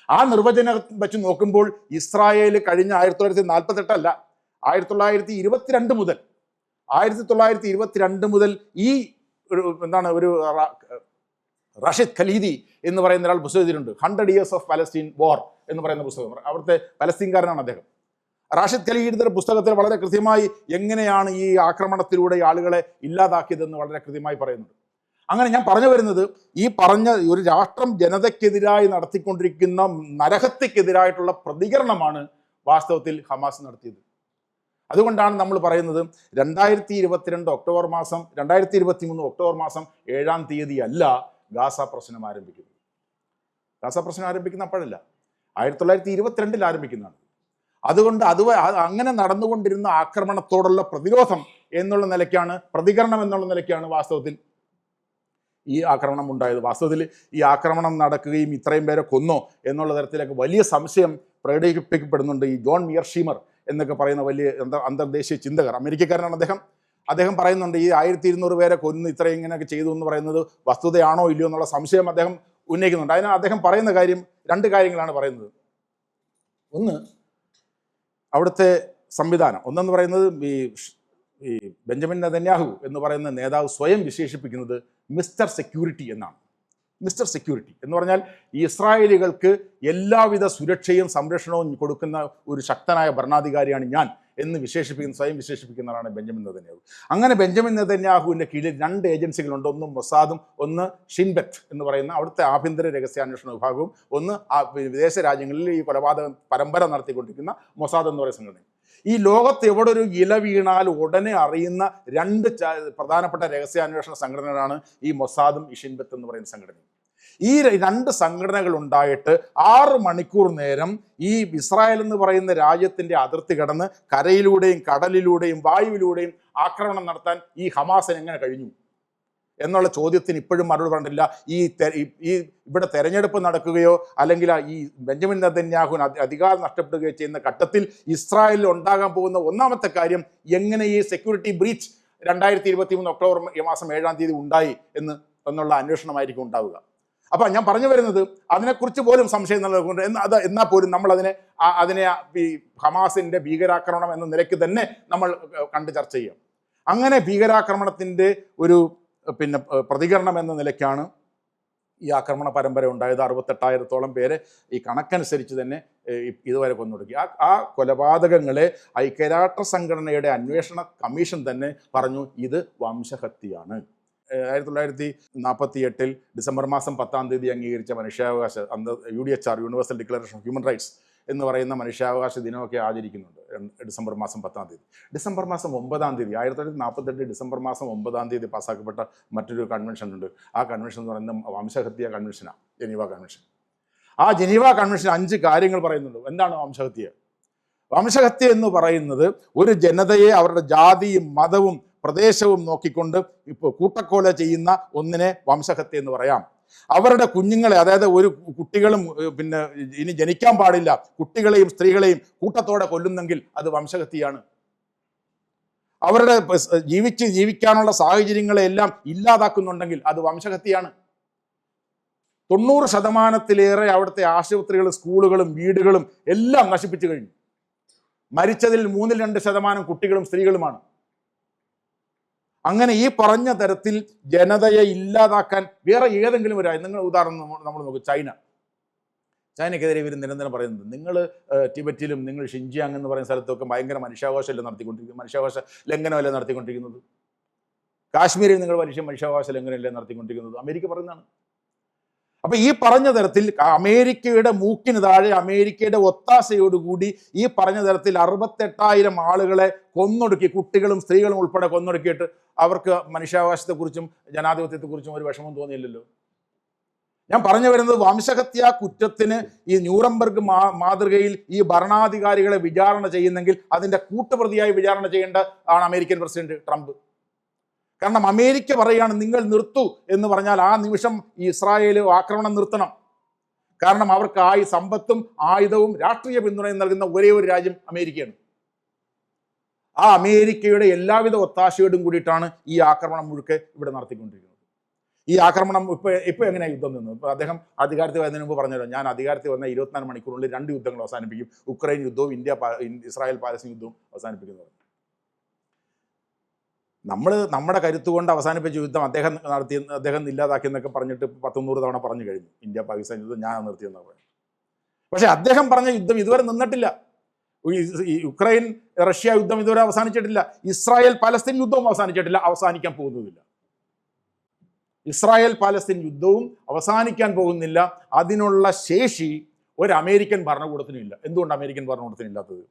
ആ നിർവചനം വെച്ച് നോക്കുമ്പോൾ ഇസ്രായേൽ കഴിഞ്ഞ ആയിരത്തി തൊള്ളായിരത്തി നാൽപ്പത്തെട്ടല്ല ആയിരത്തി തൊള്ളായിരത്തി ഇരുപത്തിരണ്ട് മുതൽ ആയിരത്തി തൊള്ളായിരത്തി ഇരുപത്തിരണ്ട് മുതൽ ഈ ഒരു എന്താണ് ഒരു റഷിദ് ഖലീദി എന്ന് പറയുന്ന ഒരാൾ പുസ്തകം എഴുതിയിട്ടുണ്ട്. Hundred years of Palestine war എന്ന് പറയുന്ന പുസ്തകം. അവിടുത്തെ പലസ്തീൻകാരനാണ് അദ്ദേഹം. റാഷിദ് ഖലീദിന്റെ പുസ്തകത്തിൽ വളരെ കൃത്യമായി എങ്ങനെയാണ് ഈ ആക്രമണത്തിലൂടെ ആളുകളെ ഇല്ലാതാക്കിയതെന്ന് വളരെ കൃത്യമായി പറയുന്നുണ്ട്. അങ്ങനെ ഞാൻ പറഞ്ഞു വരുന്നത് ഈ പറഞ്ഞ ഒരു രാഷ്ട്രം ജനതയ്ക്കെതിരായി നടത്തിക്കൊണ്ടിരിക്കുന്ന നരഹത്യക്കെതിരായിട്ടുള്ള പ്രതികരണമാണ് വാസ്തവത്തിൽ ഹമാസ് നടത്തിയത്. അതുകൊണ്ടാണ് നമ്മൾ പറയുന്നത് രണ്ടായിരത്തി ഇരുപത്തിരണ്ട് ഒക്ടോബർ മാസം രണ്ടായിരത്തി ഇരുപത്തി മൂന്ന് ഒക്ടോബർ മാസം ഏഴാം തീയതി അല്ല ഗാസ പ്രശ്നം ആരംഭിക്കുന്നത്. ഗാസ പ്രശ്നം ആരംഭിക്കുന്ന അപ്പോഴല്ല. ആയിരത്തി തൊള്ളായിരത്തി ഇരുപത്തിരണ്ടിൽ ആരംഭിക്കുന്നതാണ്. അതുകൊണ്ട് അത് അങ്ങനെ നടന്നുകൊണ്ടിരുന്ന ആക്രമണത്തോടുള്ള പ്രതിരോധം എന്നുള്ള നിലയ്ക്കാണ് പ്രതികരണം എന്നുള്ള നിലയ്ക്കാണ് വാസ്തവത്തിൽ ഈ ആക്രമണം ഉണ്ടായത്. വാസ്തവത്തിൽ ഈ ആക്രമണം നടക്കുകയും ഇത്രയും പേരെ കൊന്നോ എന്നുള്ള തരത്തിലേക്ക് വലിയ സംശയം പ്രകടിപ്പിക്കപ്പെടുന്നുണ്ട് ഈ ജോൺ മിയർ ഷീമർ എന്നൊക്കെ പറയുന്ന വലിയ അന്തർദേശീയ ചിന്തകർ അമേരിക്കക്കാരനാണ് അദ്ദേഹം. അദ്ദേഹം പറയുന്നുണ്ട് ഈ ആയിരത്തി ഇരുന്നൂറ് പേരെ കൊന്ന് ഇത്രയും ഇങ്ങനെയൊക്കെ ചെയ്തു എന്ന് പറയുന്നത് വസ്തുതയാണോ ഇല്ലയോ എന്നുള്ള സംശയം അദ്ദേഹം ഉന്നയിക്കുന്നുണ്ട്. അതിന് അദ്ദേഹം പറയുന്ന കാര്യം രണ്ട് കാര്യങ്ങളാണ് പറയുന്നത്. ഒന്ന് അവിടുത്തെ സംവിധാനം. ഒന്നെന്ന് പറയുന്നത് ഈ ഈ ബെഞ്ചമിൻ നെതന്യാഹു എന്ന് പറയുന്ന നേതാവ് സ്വയം വിശേഷിപ്പിക്കുന്നത് മിസ്റ്റർ സെക്യൂരിറ്റി എന്നാണ്. മിസ്റ്റർ സെക്യൂരിറ്റി എന്ന് പറഞ്ഞാൽ ഈ ഇസ്രായേലികൾക്ക് എല്ലാവിധ സുരക്ഷയും സംരക്ഷണവും കൊടുക്കുന്ന ഒരു ശക്തനായ ഭരണാധികാരിയാണ് ഞാൻ എന്ന് വിശേഷിപ്പിക്കുന്ന സ്വയം വിശേഷിപ്പിക്കുന്നതാണ് ബെഞ്ചമിൻ നെതന്യാഹു. അങ്ങനെ ബെഞ്ചമിൻ നെതന്യാഹുവിന്റെ കീഴിൽ രണ്ട് ഏജൻസികളുണ്ട്. ഒന്ന് മൊസാദും ഒന്ന് ഷിൻബെറ്റ് എന്ന് പറയുന്ന അവിടുത്തെ ആഭ്യന്തര രഹസ്യാന്വേഷണ വിഭാഗവും ഒന്ന് വിദേശ രാജ്യങ്ങളിൽ ഈ കൊലപാതക പരമ്പര നടത്തിക്കൊണ്ടിരിക്കുന്ന മൊസാദ് എന്ന് പറയുന്ന സംഘടന ഈ ലോകത്ത് എവിടെ ഒരു ഇല വീണാൽ ഉടനെ അറിയുന്ന രണ്ട് പ്രധാനപ്പെട്ട രഹസ്യാന്വേഷണ സംഘടനകളാണ് ഈ മൊസാദും ഇഷിൻബത്ത് എന്ന് പറയുന്ന സംഘടനയും. ഈ രണ്ട് സംഘടനകൾ ഉണ്ടായിട്ട് ആറ് മണിക്കൂർ നേരം ഈ ഇസ്രായേൽ എന്ന് പറയുന്ന രാജ്യത്തിന്റെ അതിർത്തി കടന്ന് കരയിലൂടെയും കടലിലൂടെയും വായുവിലൂടെയും ആക്രമണം നടത്താൻ ഈ ഹമാസിന് എങ്ങനെ കഴിഞ്ഞു? എന്നുള്ള ചോദ്യത്തിന് ഇപ്പോഴും മറുപടി പറഞ്ഞിട്ടില്ല. ഈ ഈ- ഇവിടെ തെരഞ്ഞെടുപ്പ് നടക്കുകയോ അല്ലെങ്കിൽ ഈ ബെഞ്ചമിൻ നെതന്യാഹുവിന് അധി- അധികാരം നഷ്ടപ്പെടുകയോ ചെയ്യുന്ന ഘട്ടത്തിൽ ഇസ്രായേലിൽ ഉണ്ടാകാൻ പോകുന്ന ഒന്നാമത്തെ കാര്യം എങ്ങനെ ഈ സെക്യൂരിറ്റി ബ്രീച്ച് രണ്ടായിരത്തി ഇരുപത്തി മൂന്ന് ഒക്ടോബർ മാസം ഏഴാം തീയതി ഉണ്ടായി എന്ന് എന്നുള്ള അന്വേഷണമായിരിക്കും ഉണ്ടാവുക. അപ്പൊ ഞാൻ പറഞ്ഞു വരുന്നത് അതിനെക്കുറിച്ച് പോലും സംശയം നിലനിൽക്കുന്നുണ്ട്. എന്ന് അത് എന്നാൽ പോലും നമ്മൾ അതിനെ അതിനെ ഈ ഹമാസിന്റെ ഭീകരാക്രമണം എന്ന നിലയ്ക്ക് തന്നെ നമ്മൾ കണ്ട് ചർച്ച ചെയ്യാം. അങ്ങനെ ഭീകരാക്രമണത്തിന്റെ ഒരു പിന്നെ പ്രതികരണം എന്ന നിലയ്ക്കാണ് ഈ ആക്രമണ പരമ്പര ഉണ്ടായത്. അറുപത്തെട്ടായിരത്തോളം പേരെ ഈ കണക്കനുസരിച്ച് തന്നെ ഇതുവരെ കൊന്നൊടുക്കി. ആ ആ കൊലപാതകങ്ങളെ ഐക്യരാഷ്ട്ര സംഘടനയുടെ അന്വേഷണ കമ്മീഷൻ തന്നെ പറഞ്ഞു ഇത് വംശഹത്യയാണ്. ആയിരത്തി തൊള്ളായിരത്തി നാൽപ്പത്തി എട്ടിൽ ഡിസംബർ മാസം പത്താം തീയതി അംഗീകരിച്ച മനുഷ്യാവകാശ അന്ന് U D H R universal declaration of human rights എന്ന് പറയുന്ന മനുഷ്യാവകാശ ദിനമൊക്കെ ആചരിക്കുന്നുണ്ട്. ഡിസംബർ മാസം പത്താം തീയതി. ഡിസംബർ മാസം ഒമ്പതാം തീയതി ആയിരത്തി തൊള്ളായിരത്തി നാൽപ്പത്തെട്ട് ഡിസംബർ മാസം ഒമ്പതാം തീയതി പാസ്സാക്കപ്പെട്ട മറ്റൊരു കൺവെൻഷൻ ഉണ്ട്. ആ കൺവെൻഷൻ എന്ന് പറയുന്നത് വംശഹത്യ കൺവെൻഷനാണ് ജനീവ കൺവെൻഷൻ ആ ജനീവ കൺവെൻഷൻ അഞ്ച് കാര്യങ്ങൾ പറയുന്നുണ്ട്. എന്താണ് വംശഹത്യ? വംശഹത്യ എന്ന് പറയുന്നത് ഒരു ജനതയെ അവരുടെ ജാതിയും മതവും പ്രദേശവും നോക്കിക്കൊണ്ട് ഇപ്പോൾ കൂട്ടക്കോല ചെയ്യുന്ന ഒന്നിനെ വംശഹത്യ എന്ന് പറയാം. അവരുടെ കുഞ്ഞുങ്ങളെ അതായത് ഒരു കുട്ടികളും പിന്നെ ഇനി ജനിക്കാൻ പാടില്ല കുട്ടികളെയും സ്ത്രീകളെയും കൂട്ടത്തോടെ കൊല്ലുന്നെങ്കിൽ അത് വംശഹത്യയാണ്. അവരുടെ ജീവിച്ച് ജീവിക്കാനുള്ള സാഹചര്യങ്ങളെ എല്ലാം ഇല്ലാതാക്കുന്നുണ്ടെങ്കിൽ അത് വംശഹത്യയാണ്. തൊണ്ണൂറ് ശതമാനത്തിലേറെ അവിടുത്തെ ആശുപത്രികൾ സ്കൂളുകളും വീടുകളും എല്ലാം നശിപ്പിച്ചു കഴിഞ്ഞു. മരിച്ചതിൽ മൂന്നിൽ രണ്ട് ശതമാനം കുട്ടികളും സ്ത്രീകളുമാണ്. അങ്ങനെ ഈ പറഞ്ഞ തരത്തിൽ ജനതയെ ഇല്ലാതാക്കാൻ വേറെ ഏതെങ്കിലും ഒരു നിങ്ങൾ ഉദാഹരണം നമ്മ- നമ്മൾ നോക്കും ചൈന. ചൈനയ്ക്കെതിരെ ഇവർ നിരന്തരം പറയുന്നത് നിങ്ങൾ ടിബറ്റിലും നിങ്ങൾ ഷിൻജിയാങ് എന്ന് പറയുന്ന സ്ഥലത്തൊക്കെ ഭയങ്കര മനുഷ്യാവകാശമല്ലേ നടത്തിക്കൊണ്ടിരിക്കുന്നത്? മനുഷ്യാവകാശ ലംഘനമല്ലേ നടത്തിക്കൊണ്ടിരിക്കുന്നത്? കാശ്മീരിൽ നിങ്ങൾ മനുഷ്യ മനുഷ്യാവകാശ ലംഘനമല്ലേ നടത്തിക്കൊണ്ടിരിക്കുന്നത്? അമേരിക്ക പറയുന്നതാണ്. അപ്പൊ ഈ പറഞ്ഞ തരത്തിൽ അമേരിക്കയുടെ മൂക്കിന് താഴെ അമേരിക്കയുടെ ഒത്താശയോടുകൂടി ഈ പറഞ്ഞ തരത്തിൽ അറുപത്തെട്ടായിരം ആളുകളെ കൊന്നൊടുക്കി കുട്ടികളും സ്ത്രീകളും ഉൾപ്പെടെ കൊന്നൊടുക്കിയിട്ട് അവർക്ക് മനുഷ്യാവകാശത്തെക്കുറിച്ചും ജനാധിപത്യത്തെക്കുറിച്ചും ഒരു വിഷമം തോന്നിയില്ലല്ലോ. ഞാൻ പറഞ്ഞു വരുന്നത് വംശഹത്യാ കുറ്റത്തിന് ഈ ന്യൂറംബർഗ് മാ മാതൃകയിൽ ഈ ഭരണാധികാരികളെ വിചാരണ ചെയ്യുന്നെങ്കിൽ അതിന്റെ കൂട്ടുപ്രതിയായി വിചാരണ ചെയ്യേണ്ട ആണ് അമേരിക്കൻ പ്രസിഡന്റ് ട്രംപ്. കാരണം അമേരിക്ക പറയുകയാണ് നിങ്ങൾ നിർത്തു എന്ന് പറഞ്ഞാൽ ആ നിമിഷം ഇസ്രായേൽ ആക്രമണം നിർത്തണം. കാരണം അവർക്ക് ആയി സമ്പത്തും ആയുധവും രാഷ്ട്രീയ പിന്തുണയും നൽകുന്ന ഒരേ ഒരു രാജ്യം അമേരിക്കയാണ്. ആ അമേരിക്കയുടെ എല്ലാവിധ ഒത്താശയോടും കൂടിയിട്ടാണ് ഈ ആക്രമണം മുഴുക്കെ ഇവിടെ നടത്തിക്കൊണ്ടിരിക്കുന്നത്. ഈ ആക്രമണം ഇപ്പൊ ഇപ്പൊ എങ്ങനെയാണ് യുദ്ധം നിന്നത്? അദ്ദേഹം അധികാരത്തിൽ വരുന്നതിന് മുമ്പ് പറഞ്ഞല്ലോ ഞാൻ അധികാരത്തിൽ വന്ന ഇരുപത്തിനാല് മണിക്കൂറിനുള്ളിൽ രണ്ട് യുദ്ധങ്ങൾ അവസാനിപ്പിക്കും. ഉക്രൈൻ യുദ്ധവും ഇന്ത്യ ഇസ്രായേൽ പാലസ്തീൻ യുദ്ധവും അവസാനിപ്പിക്കുന്നു. പറഞ്ഞു നമ്മൾ നമ്മുടെ കരുത്തുകൊണ്ട് അവസാനിപ്പിച്ച യുദ്ധം അദ്ദേഹം നടത്തി അദ്ദേഹം ഇല്ലാതാക്കി എന്നൊക്കെ പറഞ്ഞിട്ട് പത്തൊന്നൂറ് തവണ പറഞ്ഞു കഴിഞ്ഞു. ഇന്ത്യ പാകിസ്ഥാൻ യുദ്ധം ഞാൻ നിർത്തിയെന്ന് പറഞ്ഞു പക്ഷേ അദ്ദേഹം പറഞ്ഞ യുദ്ധം ഇതുവരെ നിന്നിട്ടില്ല. യുക്രൈൻ റഷ്യ യുദ്ധം ഇതുവരെ അവസാനിച്ചിട്ടില്ല. ഇസ്രായേൽ പാലസ്തീൻ യുദ്ധവും അവസാനിച്ചിട്ടില്ല. അവസാനിക്കാൻ പോകുന്നതില്ല. ഇസ്രായേൽ പാലസ്തീൻ യുദ്ധവും അവസാനിക്കാൻ പോകുന്നില്ല. അതിനുള്ള ശേഷി ഒരു അമേരിക്കൻ ഭരണകൂടത്തിനും ഇല്ല എന്തുകൊണ്ട് അമേരിക്കൻ ഭരണകൂടത്തിന് ഇല്ലാത്തത്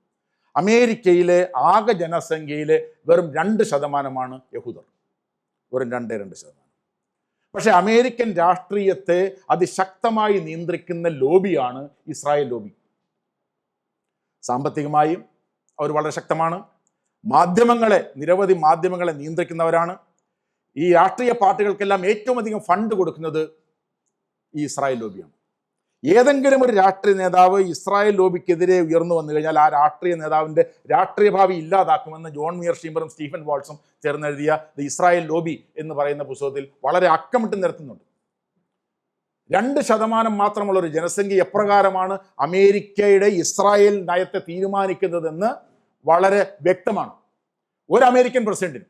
അമേരിക്കയിലെ ആകെ ജനസംഖ്യയിലെ വെറും രണ്ട് ശതമാനമാണ് യഹൂദർ. വെറും രണ്ടേ രണ്ട് ശതമാനം. പക്ഷേ അമേരിക്കൻ രാഷ്ട്രീയത്തെ അതിശക്തമായി നിയന്ത്രിക്കുന്ന ലോബിയാണ് ഇസ്രായേൽ ലോബി. സാമ്പത്തികമായും അവർ വളരെ ശക്തമാണ്. മാധ്യമങ്ങളെ നിരവധി മാധ്യമങ്ങളെ നിയന്ത്രിക്കുന്നവരാണ്. ഈ രാഷ്ട്രീയ പാർട്ടികൾക്കെല്ലാം ഏറ്റവും അധികം ഫണ്ട് കൊടുക്കുന്നത് ഈ ഇസ്രായേൽ ലോബിയാണ്. ഏതെങ്കിലും ഒരു രാഷ്ട്രീയ നേതാവ് ഇസ്രായേൽ ലോബിക്കെതിരെ ഉയർന്നു വന്നു കഴിഞ്ഞാൽ ആ രാഷ്ട്രീയ നേതാവിന്റെ രാഷ്ട്രീയ ഭാവി ഇല്ലാതാക്കുമെന്ന് ജോൺ മിയർ ഷീമറും സ്റ്റീഫൻ വാൾസും ചേർന്നെഴുതിയ ദ ഇസ്രായേൽ ലോബി എന്ന് പറയുന്ന പുസ്തകത്തിൽ വളരെ അക്കമിട്ട് നിരത്തുന്നുണ്ട്. രണ്ട് ശതമാനം മാത്രമുള്ള ഒരു ജനസംഖ്യ എപ്രകാരമാണ് അമേരിക്കയുടെ ഇസ്രായേൽ നയത്തെ തീരുമാനിക്കുന്നതെന്ന് വളരെ വ്യക്തമാണ്. ഒരു അമേരിക്കൻ പ്രസിഡന്റിന്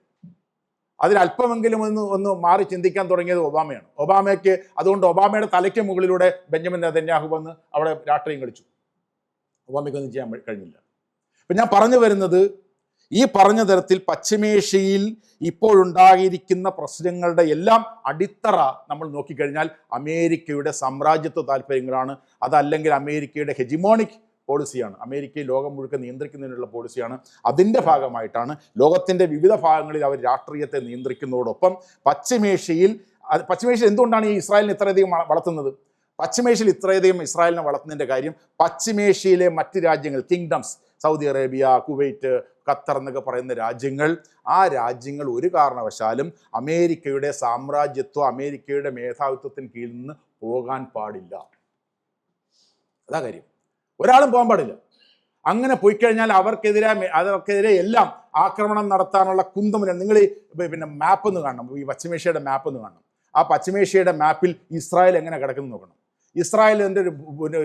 അതിൽ അല്പമെങ്കിലും ഒന്ന് ഒന്ന് മാറി ചിന്തിക്കാൻ തുടങ്ങിയത് ഒബാമയാണ്. ഒബാമയ്ക്ക് അതുകൊണ്ട് ഒബാമയുടെ തലയ്ക്ക് മുകളിലൂടെ ബെഞ്ചമിൻ നെതന്യാഹു വന്ന് അവിടെ രാഷ്ട്രീയം കളിച്ചു. ഒബാമയ്ക്ക് ഒന്നും ചെയ്യാൻ കഴിഞ്ഞില്ല. അപ്പം ഞാൻ പറഞ്ഞു വരുന്നത് ഈ പറഞ്ഞ തരത്തിൽ പശ്ചിമേഷ്യയിൽ ഇപ്പോഴുണ്ടായിരിക്കുന്ന പ്രശ്നങ്ങളുടെ എല്ലാം അടിത്തറ നമ്മൾ നോക്കിക്കഴിഞ്ഞാൽ അമേരിക്കയുടെ സാമ്രാജ്യത്വ താല്പര്യങ്ങളാണ്. അതല്ലെങ്കിൽ അമേരിക്കയുടെ ഹെജിമോണിക് പോളിസിയാണ്. അമേരിക്കയെ ലോകം മുഴുക്കെ നിയന്ത്രിക്കുന്നതിനുള്ള പോളിസിയാണ്. അതിന്റെ ഭാഗമായിട്ടാണ് ലോകത്തിന്റെ വിവിധ ഭാഗങ്ങളിൽ അവർ രാഷ്ട്രീയത്തെ നിയന്ത്രിക്കുന്നതോടൊപ്പം പശ്ചിമേഷ്യയിൽ പശ്ചിമേഷ്യയിൽ എന്തുകൊണ്ടാണ് ഈ ഇസ്രായേലിനെ ഇത്രയധികം വള- വളർത്തുന്നത്? പശ്ചിമേഷ്യയിൽ ഇത്രയധികം ഇസ്രായേലിനെ വളർത്തുന്നതിന്റെ കാര്യം പശ്ചിമേഷ്യയിലെ മറ്റ് രാജ്യങ്ങൾ kingdoms Saudi Arabia Kuwait Qatar എന്നൊക്കെ പറയുന്ന രാജ്യങ്ങൾ ആ രാജ്യങ്ങൾ ഒരു കാരണവശാലും അമേരിക്കയുടെ സാമ്രാജ്യത്വം അമേരിക്കയുടെ മേധാവിത്വത്തിന് കീഴിൽ നിന്ന് പോകാൻ പാടില്ല. അതാ കാര്യം. ഒരാളും പോകാൻ പാടില്ല. അങ്ങനെ പോയി കഴിഞ്ഞാൽ അവർക്കെതിരെ അവർക്കെതിരെ എല്ലാം ആക്രമണം നടത്താനുള്ള കുന്തമുന നിങ്ങൾ പിന്നെ മാപ്പ് ഒന്ന് കാണണം. ഈ പശ്ചിമേഷ്യയുടെ മാപ്പ് ഒന്ന് കാണണം. ആ പശ്ചിമേഷ്യയുടെ മാപ്പിൽ ഇസ്രായേൽ എങ്ങനെ കിടക്കുന്നു നോക്കണം. ഇസ്രായേലിന്റെ ഒരു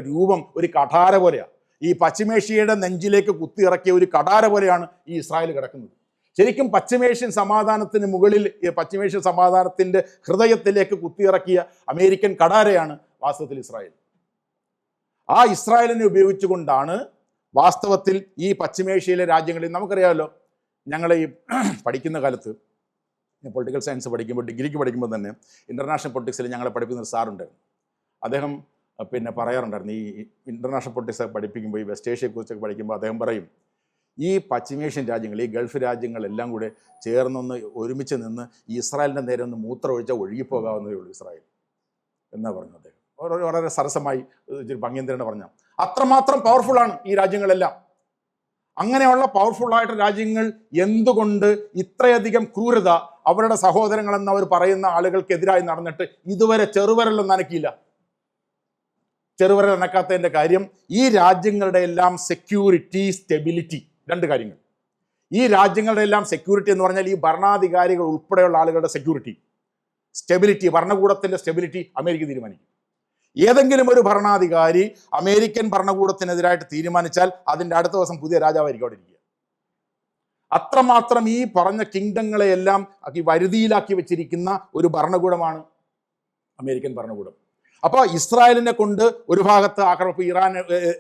രൂപം ഒരു കഠാര പോലെയാണ് ഈ പശ്ചിമേഷ്യയുടെ നെഞ്ചിലേക്ക് കുത്തിയിറക്കിയ ഒരു കഠാര പോലെയാണ് ഈ ഇസ്രായേൽ കിടക്കുന്നത്. ശരിക്കും പശ്ചിമേഷ്യൻ സമാധാനത്തിന് മുകളിൽ പശ്ചിമേഷ്യൻ സമാധാനത്തിന്റെ ഹൃദയത്തിലേക്ക് കുത്തിയിറക്കിയ അമേരിക്കൻ കടാരയാണ് വാസ്തവത്തിൽ ഇസ്രായേൽ. ആ ഇസ്രായേലിനെ ഉപയോഗിച്ചുകൊണ്ടാണ് വാസ്തവത്തിൽ ഈ പശ്ചിമേഷ്യയിലെ രാജ്യങ്ങളിൽ നമുക്കറിയാമല്ലോ ഞങ്ങൾ ഈ [CLEARS THROAT] പഠിക്കുന്ന കാലത്ത് പൊളിറ്റിക്കൽ സയൻസ് പഠിക്കുമ്പോൾ ഡിഗ്രിക്ക് പഠിക്കുമ്പോൾ തന്നെ ഇന്റർനാഷണൽ പൊളിറ്റിക്സിൽ ഞങ്ങളെ പഠിപ്പിക്കുന്ന ഒരു സാറുണ്ടായിരുന്നു അദ്ദേഹം പിന്നെ പറയാറുണ്ടായിരുന്നു ഈ ഇന്റർനാഷണൽ പൊളിറ്റിക്സ് പഠിപ്പിക്കുമ്പോൾ ഈ വെസ്റ്റ് ഏഷ്യയെക്കുറിച്ചൊക്കെ പഠിക്കുമ്പോൾ അദ്ദേഹം പറയും ഈ പശ്ചിമേഷ്യൻ രാജ്യങ്ങൾ ഈ ഗൾഫ് രാജ്യങ്ങളെല്ലാം കൂടെ ചേർന്നൊന്ന് ഒരുമിച്ച് നിന്ന് ഇസ്രായേലിന്റെ നേരെ ഒന്ന് മൂത്രമൊഴിച്ചാൽ ഒഴുകിപ്പോകാവുന്നതേ ഉള്ളൂ ഇസ്രായേൽ. എന്നാ പറഞ്ഞത് അദ്ദേഹം? വളരെ സരസമായി ഭംഗീന്ദ്രനെ പറഞ്ഞ. അത്രമാത്രം പവർഫുള്ളാണ് ഈ രാജ്യങ്ങളെല്ലാം. അങ്ങനെയുള്ള പവർഫുള്ളായിട്ട് രാജ്യങ്ങൾ എന്തുകൊണ്ട് ഇത്രയധികം ക്രൂരത അവരുടെ സഹോദരങ്ങളെന്ന് അവർ പറയുന്ന ആളുകൾക്കെതിരായി നടന്നിട്ട് ഇതുവരെ ചെറുവരലൊന്നും നനക്കിയില്ല? ചെറുവരൽ അനക്കാത്തതിന്റെ കാര്യം ഈ രാജ്യങ്ങളുടെ എല്ലാം സെക്യൂരിറ്റി സ്റ്റെബിലിറ്റി രണ്ട് കാര്യങ്ങൾ. ഈ രാജ്യങ്ങളുടെ എല്ലാം സെക്യൂരിറ്റി എന്ന് പറഞ്ഞാൽ ഈ ഭരണാധികാരികൾ ഉൾപ്പെടെയുള്ള ആളുകളുടെ സെക്യൂരിറ്റി സ്റ്റെബിലിറ്റി ഭരണകൂടത്തിന്റെ സ്റ്റെബിലിറ്റി അമേരിക്ക തീരുമാനിക്കും. ഏതെങ്കിലും ഒരു ഭരണാധികാരി അമേരിക്കൻ ഭരണകൂടത്തിനെതിരായിട്ട് തീരുമാനിച്ചാൽ അതിന്റെ അടുത്ത ദിവസം പുതിയ രാജാവായിരിക്കും അവിടെ ഇരിക്കുക. അത്രമാത്രം ഈ പറഞ്ഞ കിങ്ഡങ്ങളെയെല്ലാം ഈ വരുതിയിലാക്കി വെച്ചിരിക്കുന്ന ഒരു ഭരണകൂടമാണ് അമേരിക്കൻ ഭരണകൂടം. അപ്പോൾ ഇസ്രായേലിനെ കൊണ്ട് ഒരു ഭാഗത്ത് ആക്രമിപ്പ് ഇറാൻ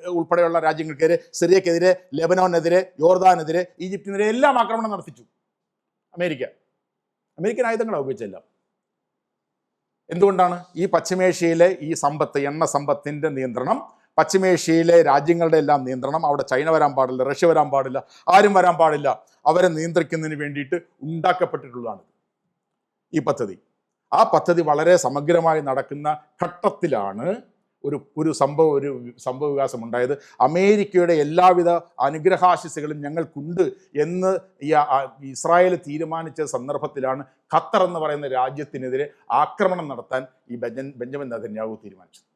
ഉൾപ്പെടെയുള്ള രാജ്യങ്ങൾക്കെതിരെ സിറിയക്കെതിരെ ലെബനോനെതിരെ യോർദാനെതിരെ ഈജിപ്തിനെതിരെ എല്ലാം ആക്രമണം നടത്തിച്ചു. അമേരിക്ക. അമേരിക്കൻ ആയുധങ്ങളാണ് ഉപയോഗിച്ചെല്ലാം എന്തുകൊണ്ടാണ്? ഈ പശ്ചിമേഷ്യയിലെ ഈ സമ്പത്ത് എണ്ണ സമ്പത്തിന്റെ നിയന്ത്രണം പശ്ചിമേഷ്യയിലെ രാജ്യങ്ങളുടെ എല്ലാം നിയന്ത്രണം അവിടെ ചൈന വരാൻ പാടില്ല റഷ്യ വരാൻ പാടില്ല ആരും വരാൻ പാടില്ല അവരെ നിയന്ത്രിക്കുന്നതിന് വേണ്ടിയിട്ട് ഉണ്ടാക്കപ്പെട്ടിട്ടുള്ളതാണ് ഈ പദ്ധതി. ആ പദ്ധതി വളരെ സമഗ്രമായി നടക്കുന്ന ഘട്ടത്തിലാണ് ഒരു ഒരു സംഭവ ഒരു സംഭവ വികാസം ഉണ്ടായത് അമേരിക്കയുടെ എല്ലാവിധ അനുഗ്രഹാശിസുകളും ഞങ്ങൾക്കുണ്ട് എന്ന് ഈ ഇസ്രായേൽ തീരുമാനിച്ച സന്ദർഭത്തിലാണ് ഖത്തർ എന്ന് പറയുന്ന രാജ്യത്തിനെതിരെ ആക്രമണം നടത്താൻ ഈ ബെഞ്ചൻ ബെഞ്ചമിൻ നദന്യാവു തീരുമാനിച്ചത്.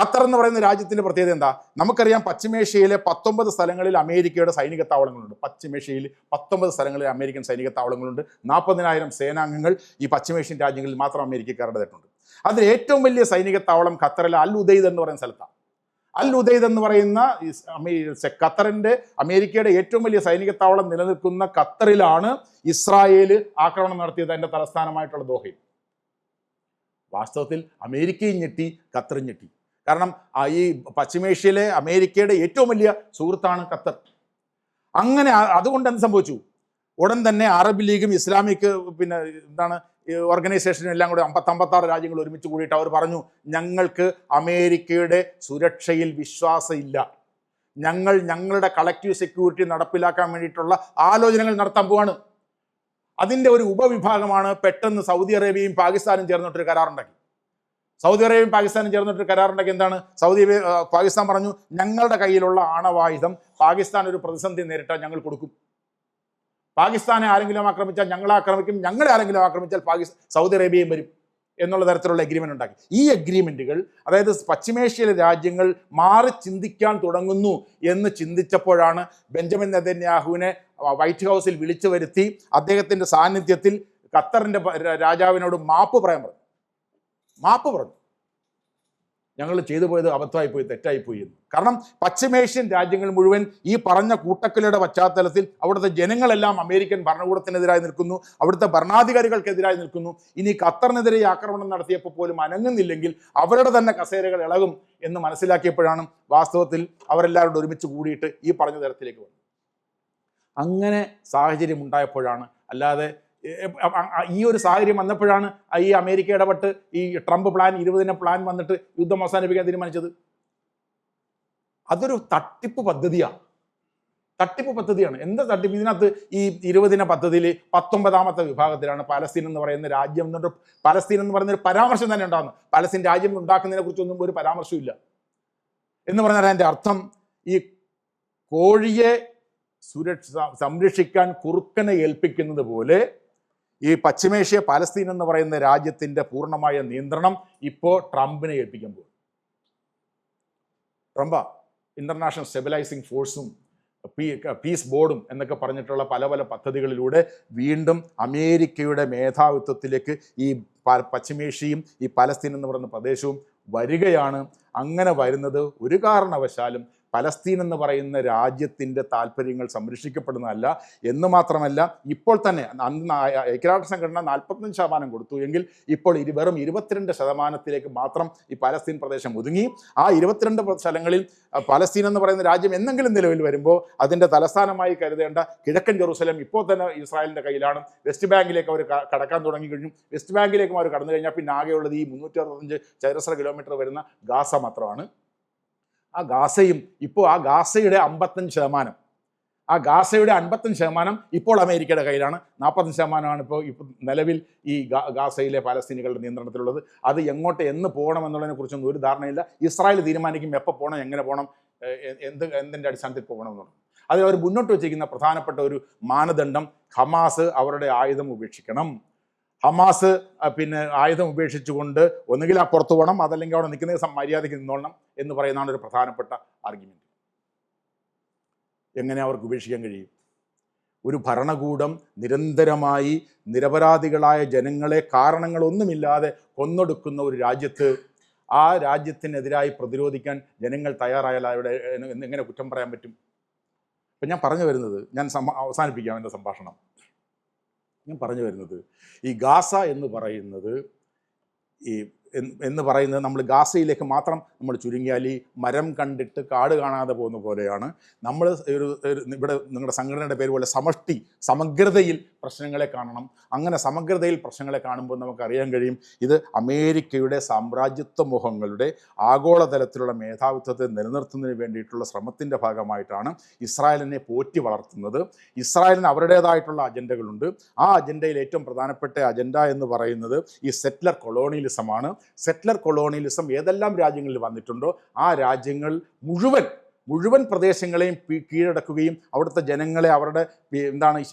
ഖത്തർ എന്ന് പറയുന്ന രാജ്യത്തിന്റെ പ്രത്യേകത എന്താ? നമുക്കറിയാം പശ്ചിമേഷ്യയിലെ പത്തൊമ്പത് സ്ഥലങ്ങളിൽ അമേരിക്കയുടെ സൈനിക താവളങ്ങളുണ്ട്. പശ്ചിമേഷ്യയിൽ പത്തൊമ്പത് സ്ഥലങ്ങളിൽ അമേരിക്കൻ സൈനിക താവളങ്ങളുണ്ട്. നാൽപ്പതിനായിരം സേനാംഗങ്ങൾ ഈ പശ്ചിമേഷ്യൻ രാജ്യങ്ങളിൽ മാത്രം അമേരിക്കക്കാരുടേതായിട്ടുണ്ട് അതിൽ ഏറ്റവും വലിയ സൈനിക താവളം ഖത്തറിലെ അൽ ഉദയ്ദ് എന്ന് പറയുന്ന സ്ഥലത്താണ് അൽ ഉദയ്ദ് എന്ന് പറയുന്ന ഖത്തറിന്റെ അമേരിക്കയുടെ ഏറ്റവും വലിയ സൈനിക താവളം നിലനിൽക്കുന്ന ഖത്തറിലാണ് ഇസ്രായേൽ ആക്രമണം നടത്തിയത് അതിന്റെ തലസ്ഥാനമായിട്ടുള്ള ദോഹയിൽ. വാസ്തവത്തിൽ അമേരിക്കയും ഞെട്ടി ഖത്തറും ഞെട്ടി. കാരണം ഈ പശ്ചിമേഷ്യയിലെ അമേരിക്കയുടെ ഏറ്റവും വലിയ സുഹൃത്താണ് ഖത്തർ. അങ്ങനെ അതുകൊണ്ട് എന്ത് സംഭവിച്ചു? ഉടൻ തന്നെ അറബ് ലീഗും ഇസ്ലാമിക് പിന്നെ എന്താണ് ഓർഗനൈസേഷനും എല്ലാം കൂടി അമ്പത്തി അമ്പത്തമ്പത്താറ് രാജ്യങ്ങൾ ഒരുമിച്ച് കൂടിയിട്ട് അവർ പറഞ്ഞു ഞങ്ങൾക്ക് അമേരിക്കയുടെ സുരക്ഷയിൽ വിശ്വാസമില്ല. ഞങ്ങൾ ഞങ്ങളുടെ കളക്റ്റീവ് സെക്യൂരിറ്റി നടപ്പിലാക്കാൻ വേണ്ടിയിട്ടുള്ള ആലോചനകൾ നടത്താൻ പോവാണ്. അതിന്റെ ഒരു ഉപവിഭാഗമാണ് പെട്ടെന്ന് സൗദി അറേബ്യയും പാകിസ്ഥാനും ചേർന്നിട്ടൊരു കരാറുണ്ടാക്കി. സൗദി അറേബ്യയും പാകിസ്ഥാനും ചേർന്നിട്ട് കരാറുണ്ടാക്കി എന്താണ്? സൗദി പാകിസ്ഥാൻ പറഞ്ഞു ഞങ്ങളുടെ കയ്യിലുള്ള ആണവായുധം പാകിസ്ഥാൻ ഒരു പ്രതിസന്ധി നേരിട്ടാൽ ഞങ്ങൾ കൊടുക്കും. പാകിസ്ഥാനെ ആരെങ്കിലും ആക്രമിച്ചാൽ ഞങ്ങളെ ആക്രമിക്കും ഞങ്ങളെ ആരെങ്കിലും ആക്രമിച്ചാൽ പാകിസ്ഥാൻ സൗദി അറേബ്യയും വരും. എന്നുള്ള തരത്തിലുള്ള എഗ്രിമെന്റ് ഉണ്ടാക്കി. ഈ എഗ്രിമെന്റുകൾ അതായത് പശ്ചിമേഷ്യയിലെ രാജ്യങ്ങൾ മാറി ചിന്തിക്കാൻ തുടങ്ങുന്നു എന്ന് ചിന്തിച്ചപ്പോഴാണ് ബെഞ്ചമിൻ നെതന്യാഹുവിനെ വൈറ്റ് ഹൗസിൽ വിളിച്ചു വരുത്തി അദ്ദേഹത്തിന്റെ സാന്നിധ്യത്തിൽ ഖത്തറിന്റെ രാജാവിനോട് മാപ്പ് പറയാൻ പറഞ്ഞു. മാപ്പ് പറഞ്ഞു. ഞങ്ങൾ ചെയ്തു പോയത് അബദ്ധമായി പോയി തെറ്റായി പോയി എന്ന്. കാരണം പശ്ചിമേഷ്യൻ രാജ്യങ്ങൾ മുഴുവൻ ഈ പറഞ്ഞ കൂട്ടക്കലയുടെ പശ്ചാത്തലത്തിൽ അവിടുത്തെ ജനങ്ങളെല്ലാം അമേരിക്കൻ ഭരണകൂടത്തിനെതിരായി നിൽക്കുന്നു അവിടുത്തെ ഭരണാധികാരികൾക്കെതിരായി നിൽക്കുന്നു. ഇനി ഖത്തറിനെതിരെ ആക്രമണം നടത്തിയപ്പോൾ പോലും അനങ്ങുന്നില്ലെങ്കിൽ അവരുടെ തന്നെ കസേരകൾ ഇളകും എന്ന് മനസ്സിലാക്കിയപ്പോഴാണ് വാസ്തവത്തിൽ അവരെല്ലാവരും ഒരുമിച്ച് കൂടിയിട്ട് ഈ പറഞ്ഞ തരത്തിലേക്ക് വന്നത്. അങ്ങനെ സാഹചര്യം ഉണ്ടായപ്പോഴാണ് അല്ലാതെ ഈ ഒരു സാഹചര്യം വന്നപ്പോഴാണ് ഈ അമേരിക്ക ഇടപെട്ട് ഈ ട്രംപ് പ്ലാൻ ഇരുപതിന പ്ലാൻ വന്നിട്ട് യുദ്ധം അവസാനിപ്പിക്കാൻ തീരുമാനിച്ചത്. അതൊരു തട്ടിപ്പ് പദ്ധതിയാണ്. തട്ടിപ്പ് പദ്ധതിയാണ്. എന്താ തട്ടിപ്പ്? ഇതിനകത്ത് ഈ ഇരുപതിന പദ്ധതിയിൽ പത്തൊമ്പതാമത്തെ വിഭാഗത്തിലാണ് പലസ്തീൻ എന്ന് പറയുന്ന രാജ്യം എന്നിട്ട് പലസ്തീൻ എന്ന് പറയുന്ന ഒരു പരാമർശം തന്നെ ഉണ്ടാകുന്നു പലസ്തീൻ രാജ്യം ഉണ്ടാക്കുന്നതിനെ കുറിച്ചൊന്നും ഒരു പരാമർശവും ഇല്ല. എന്ന് പറഞ്ഞാൽ അതിന്റെ അർത്ഥം ഈ കോഴിയെ സുരക്ഷ സംരക്ഷിക്കാൻ കുറുക്കനെ ഏൽപ്പിക്കുന്നത് പോലെ ഈ പശ്ചിമേഷ്യ പാലസ്തീൻ എന്ന് പറയുന്ന രാജ്യത്തിന്റെ പൂർണമായ നിയന്ത്രണം ഇപ്പോൾ ട്രംപിനെ ഏൽപ്പിക്കാൻ പോകും ട്രംപ ഇന്റർനാഷണൽ സ്റ്റെബിലൈസിംഗ് ഫോഴ്സും പീസ് ബോർഡും എന്നൊക്കെ പറഞ്ഞിട്ടുള്ള പല പല പദ്ധതികളിലൂടെ വീണ്ടും അമേരിക്കയുടെ മേധാവിത്വത്തിലേക്ക് ഈ പശ്ചിമേഷ്യയും ഈ പലസ്തീൻ എന്ന് പറയുന്ന പ്രദേശവും വരികയാണ്. അങ്ങനെ വരുന്നത് ഒരു കാരണവശാലും പലസ്തീൻ എന്ന് പറയുന്ന രാജ്യത്തിന്റെ താല്പര്യങ്ങൾ സംരക്ഷിക്കപ്പെടുന്നതല്ല എന്ന് മാത്രമല്ല ഇപ്പോൾ തന്നെ അന്ന് ഐക്യരാഷ്ട്ര സംഘടന നാൽപ്പത്തഞ്ച് ശതമാനം കൊടുത്തു എങ്കിൽ ഇപ്പോൾ ഇരു വെറും ഇരുപത്തിരണ്ട് ശതമാനത്തിലേക്ക് മാത്രം ഈ പലസ്തീൻ പ്രദേശം ഒതുങ്ങി. ആ ഇരുപത്തിരണ്ട് സ്ഥലങ്ങളിൽ പലസ്തീൻ എന്ന് പറയുന്ന രാജ്യം എന്തെങ്കിലും നിലവിൽ വരുമ്പോൾ അതിന്റെ തലസ്ഥാനമായി കരുതേണ്ട കിഴക്കൻ ജെറൂസലം ഇപ്പോൾ തന്നെ ഇസ്രായേലിന്റെ കയ്യിലാണ്. വെസ്റ്റ് ബാങ്കിലേക്ക് അവർ കടക്കാൻ തുടങ്ങി കഴിഞ്ഞു. വെസ്റ്റ് ബാങ്കിലേക്കും അവർ കടന്നു കഴിഞ്ഞാൽ പിന്നെ ആകെയുള്ളത് ഈ മുന്നൂറ്റി അറുപത്തഞ്ച് ചതുരശ്ര കിലോമീറ്റർ വരുന്ന ഗാസ മാത്രമാണ്. ആ ഗാസയും ഇപ്പോൾ ആ ഗാസയുടെ അമ്പത്തഞ്ച് ശതമാനം. ആ ഗാസയുടെ അൻപത്തഞ്ച് ശതമാനം ഇപ്പോൾ അമേരിക്കയുടെ കയ്യിലാണ്. നാൽപ്പത്തഞ്ച് ശതമാനമാണ് ഇപ്പോൾ ഇപ്പോൾ നിലവിൽ ഈ ഗാസയിലെ പാലസ്തീനികളുടെ നിയന്ത്രണത്തിലുള്ളത്. അത് എങ്ങോട്ട് എന്ന് പോകണം എന്നുള്ളതിനെ കുറിച്ചൊന്നും ഒരു ധാരണയില്ല. ഇസ്രായേൽ തീരുമാനിക്കും എപ്പോൾ പോകണം എങ്ങനെ പോകണം എന്ത് എന്തിന്റെ അടിസ്ഥാനത്തിൽ പോകണം എന്നുള്ളത് അതിൽ അവർ മുന്നോട്ട് വെച്ചിരിക്കുന്ന പ്രധാനപ്പെട്ട ഒരു മാനദണ്ഡം ഹമാസ് അവരുടെ ആയുധം ഉപേക്ഷിക്കണം. ഹമാസ് പിന്നെ ആയുധം ഉപേക്ഷിച്ചുകൊണ്ട് ഒന്നുകിൽ ആ പുറത്തു പോകണം അതല്ലെങ്കിൽ അവിടെ നിൽക്കുന്ന മര്യാദയ്ക്ക് നിന്നോളണം എന്ന് പറയുന്നതാണ് ഒരു പ്രധാനപ്പെട്ട ആർഗ്യുമെന്റ് എങ്ങനെ അവർക്ക് ഉപേക്ഷിക്കാൻ കഴിയും? ഒരു ഭരണകൂടം നിരന്തരമായി നിരപരാധികളായ ജനങ്ങളെ കാരണങ്ങളൊന്നുമില്ലാതെ കൊന്നൊടുക്കുന്ന ഒരു രാജ്യത്ത് ആ രാജ്യത്തിനെതിരായി പ്രതിരോധിക്കാൻ ജനങ്ങൾ തയ്യാറായാൽ അവിടെ എങ്ങനെ കുറ്റം പറയാൻ പറ്റും? അപ്പം ഞാൻ പറഞ്ഞു വരുന്നത് ഞാൻ അവസാനിപ്പിക്കാം എന്റെ സംഭാഷണം. ഞാൻ പറഞ്ഞു വരുന്നത്. ഈ ഗാസ എന്ന് പറയുന്നത് ഈ എന്ന് പറയുന്നത് നമ്മൾ ഗാസയിലേക്ക് മാത്രം നമ്മൾ ചുരുങ്ങിയാൽ ഈ മരം കണ്ടിട്ട് കാട് കാണാതെ പോകുന്ന പോലെയാണ്. നമ്മൾ ഒരു ഇവിടെ നിങ്ങളുടെ സംഘടനയുടെ പേര് പോലെ സമഷ്ടി സമഗ്രതയിൽ പ്രശ്നങ്ങളെ കാണണം. അങ്ങനെ സമഗ്രതയിൽ പ്രശ്നങ്ങളെ കാണുമ്പോൾ നമുക്ക് അറിയാൻ കഴിയും ഇത് അമേരിക്കയുടെ സാമ്രാജ്യത്വ മുഖങ്ങളുടെ ആഗോളതലത്തിലുള്ള മേധാവിത്വത്തെ നിലനിർത്തുന്നതിന് വേണ്ടിയിട്ടുള്ള ശ്രമത്തിന്റെ ഭാഗമായിട്ടാണ് ഇസ്രായേലിനെ പോറ്റി വളർത്തുന്നത്. ഇസ്രായേലിന് അവരുടേതായിട്ടുള്ള അജണ്ടകളുണ്ട്. ആ അജണ്ടയിൽ ഏറ്റവും പ്രധാനപ്പെട്ട അജണ്ട എന്ന് പറയുന്നത് ഈ സെറ്റ്ലർ കൊളോണിയലിസമാണ്. സെറ്റ്ലർ കൊളോണിയലിസം ഏതെല്ലാം രാജ്യങ്ങളിൽ വന്നിട്ടുണ്ടോ ആ രാജ്യങ്ങൾ മുഴുവൻ മുഴുവൻ പ്രദേശങ്ങളെയും കീഴടക്കുകയും അവിടുത്തെ ജനങ്ങളെ അവരുടെ എന്താണ്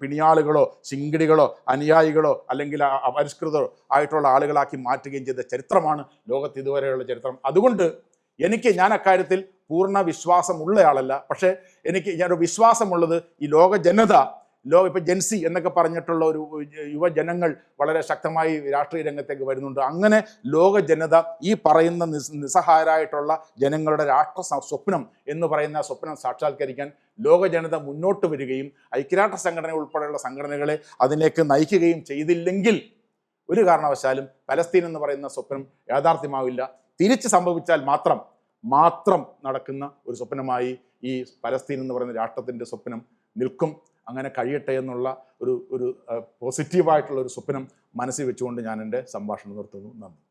പിണിയാളുകളോ ശിങ്കിടികളോ അനുയായികളോ അല്ലെങ്കിൽ അപരിഷ്കൃതോ ആയിട്ടുള്ള ആളുകളാക്കി മാറ്റുകയും ചെയ്ത ചരിത്രമാണ് ലോകത്ത് ഇതുവരെയുള്ള ചരിത്രം. അതുകൊണ്ട് എനിക്ക് ഞാൻ അക്കാര്യത്തിൽ പൂർണ വിശ്വാസമുള്ളയാളല്ല. പക്ഷേ എനിക്ക് ഞാനൊരു വിശ്വാസമുള്ളത് ഈ ലോക ജനത ലോക ഇപ്പം ജെൻസി എന്നൊക്കെ പറഞ്ഞിട്ടുള്ള ഒരു യുവജനങ്ങൾ വളരെ ശക്തമായി രാഷ്ട്രീയ രംഗത്തേക്ക് വരുന്നുണ്ട്. അങ്ങനെ ലോക ജനത ഈ പറയുന്ന നിസ് നിസ്സഹായരായിട്ടുള്ള ജനങ്ങളുടെ രാഷ്ട്ര സ്വപ്നം എന്ന് പറയുന്ന സ്വപ്നം സാക്ഷാത്കരിക്കാൻ ലോക ജനത മുന്നോട്ട് വരികയും ഐക്യരാഷ്ട്ര സംഘടന ഉൾപ്പെടെയുള്ള സംഘടനകളെ അതിലേക്ക് നയിക്കുകയും ചെയ്തില്ലെങ്കിൽ ഒരു കാരണവശാലും പലസ്തീൻ എന്ന് പറയുന്ന സ്വപ്നം യാഥാർത്ഥ്യമാവില്ല. തിരിച്ച് സംഭവിച്ചാൽ മാത്രം മാത്രം നടക്കുന്ന ഒരു സ്വപ്നമായി ഈ പലസ്തീൻ എന്ന് പറയുന്ന രാഷ്ട്രത്തിന്റെ സ്വപ്നം നിൽക്കും. അങ്ങനെ കഴിയട്ടെ എന്നുള്ള ഒരു ഒരു പോസിറ്റീവായിട്ടുള്ള ഒരു സ്വപ്നം മനസ്സിൽ വെച്ചുകൊണ്ട് ഞാൻ എന്റെ സംഭാഷണം നിർത്തുന്നു. നന്ദി.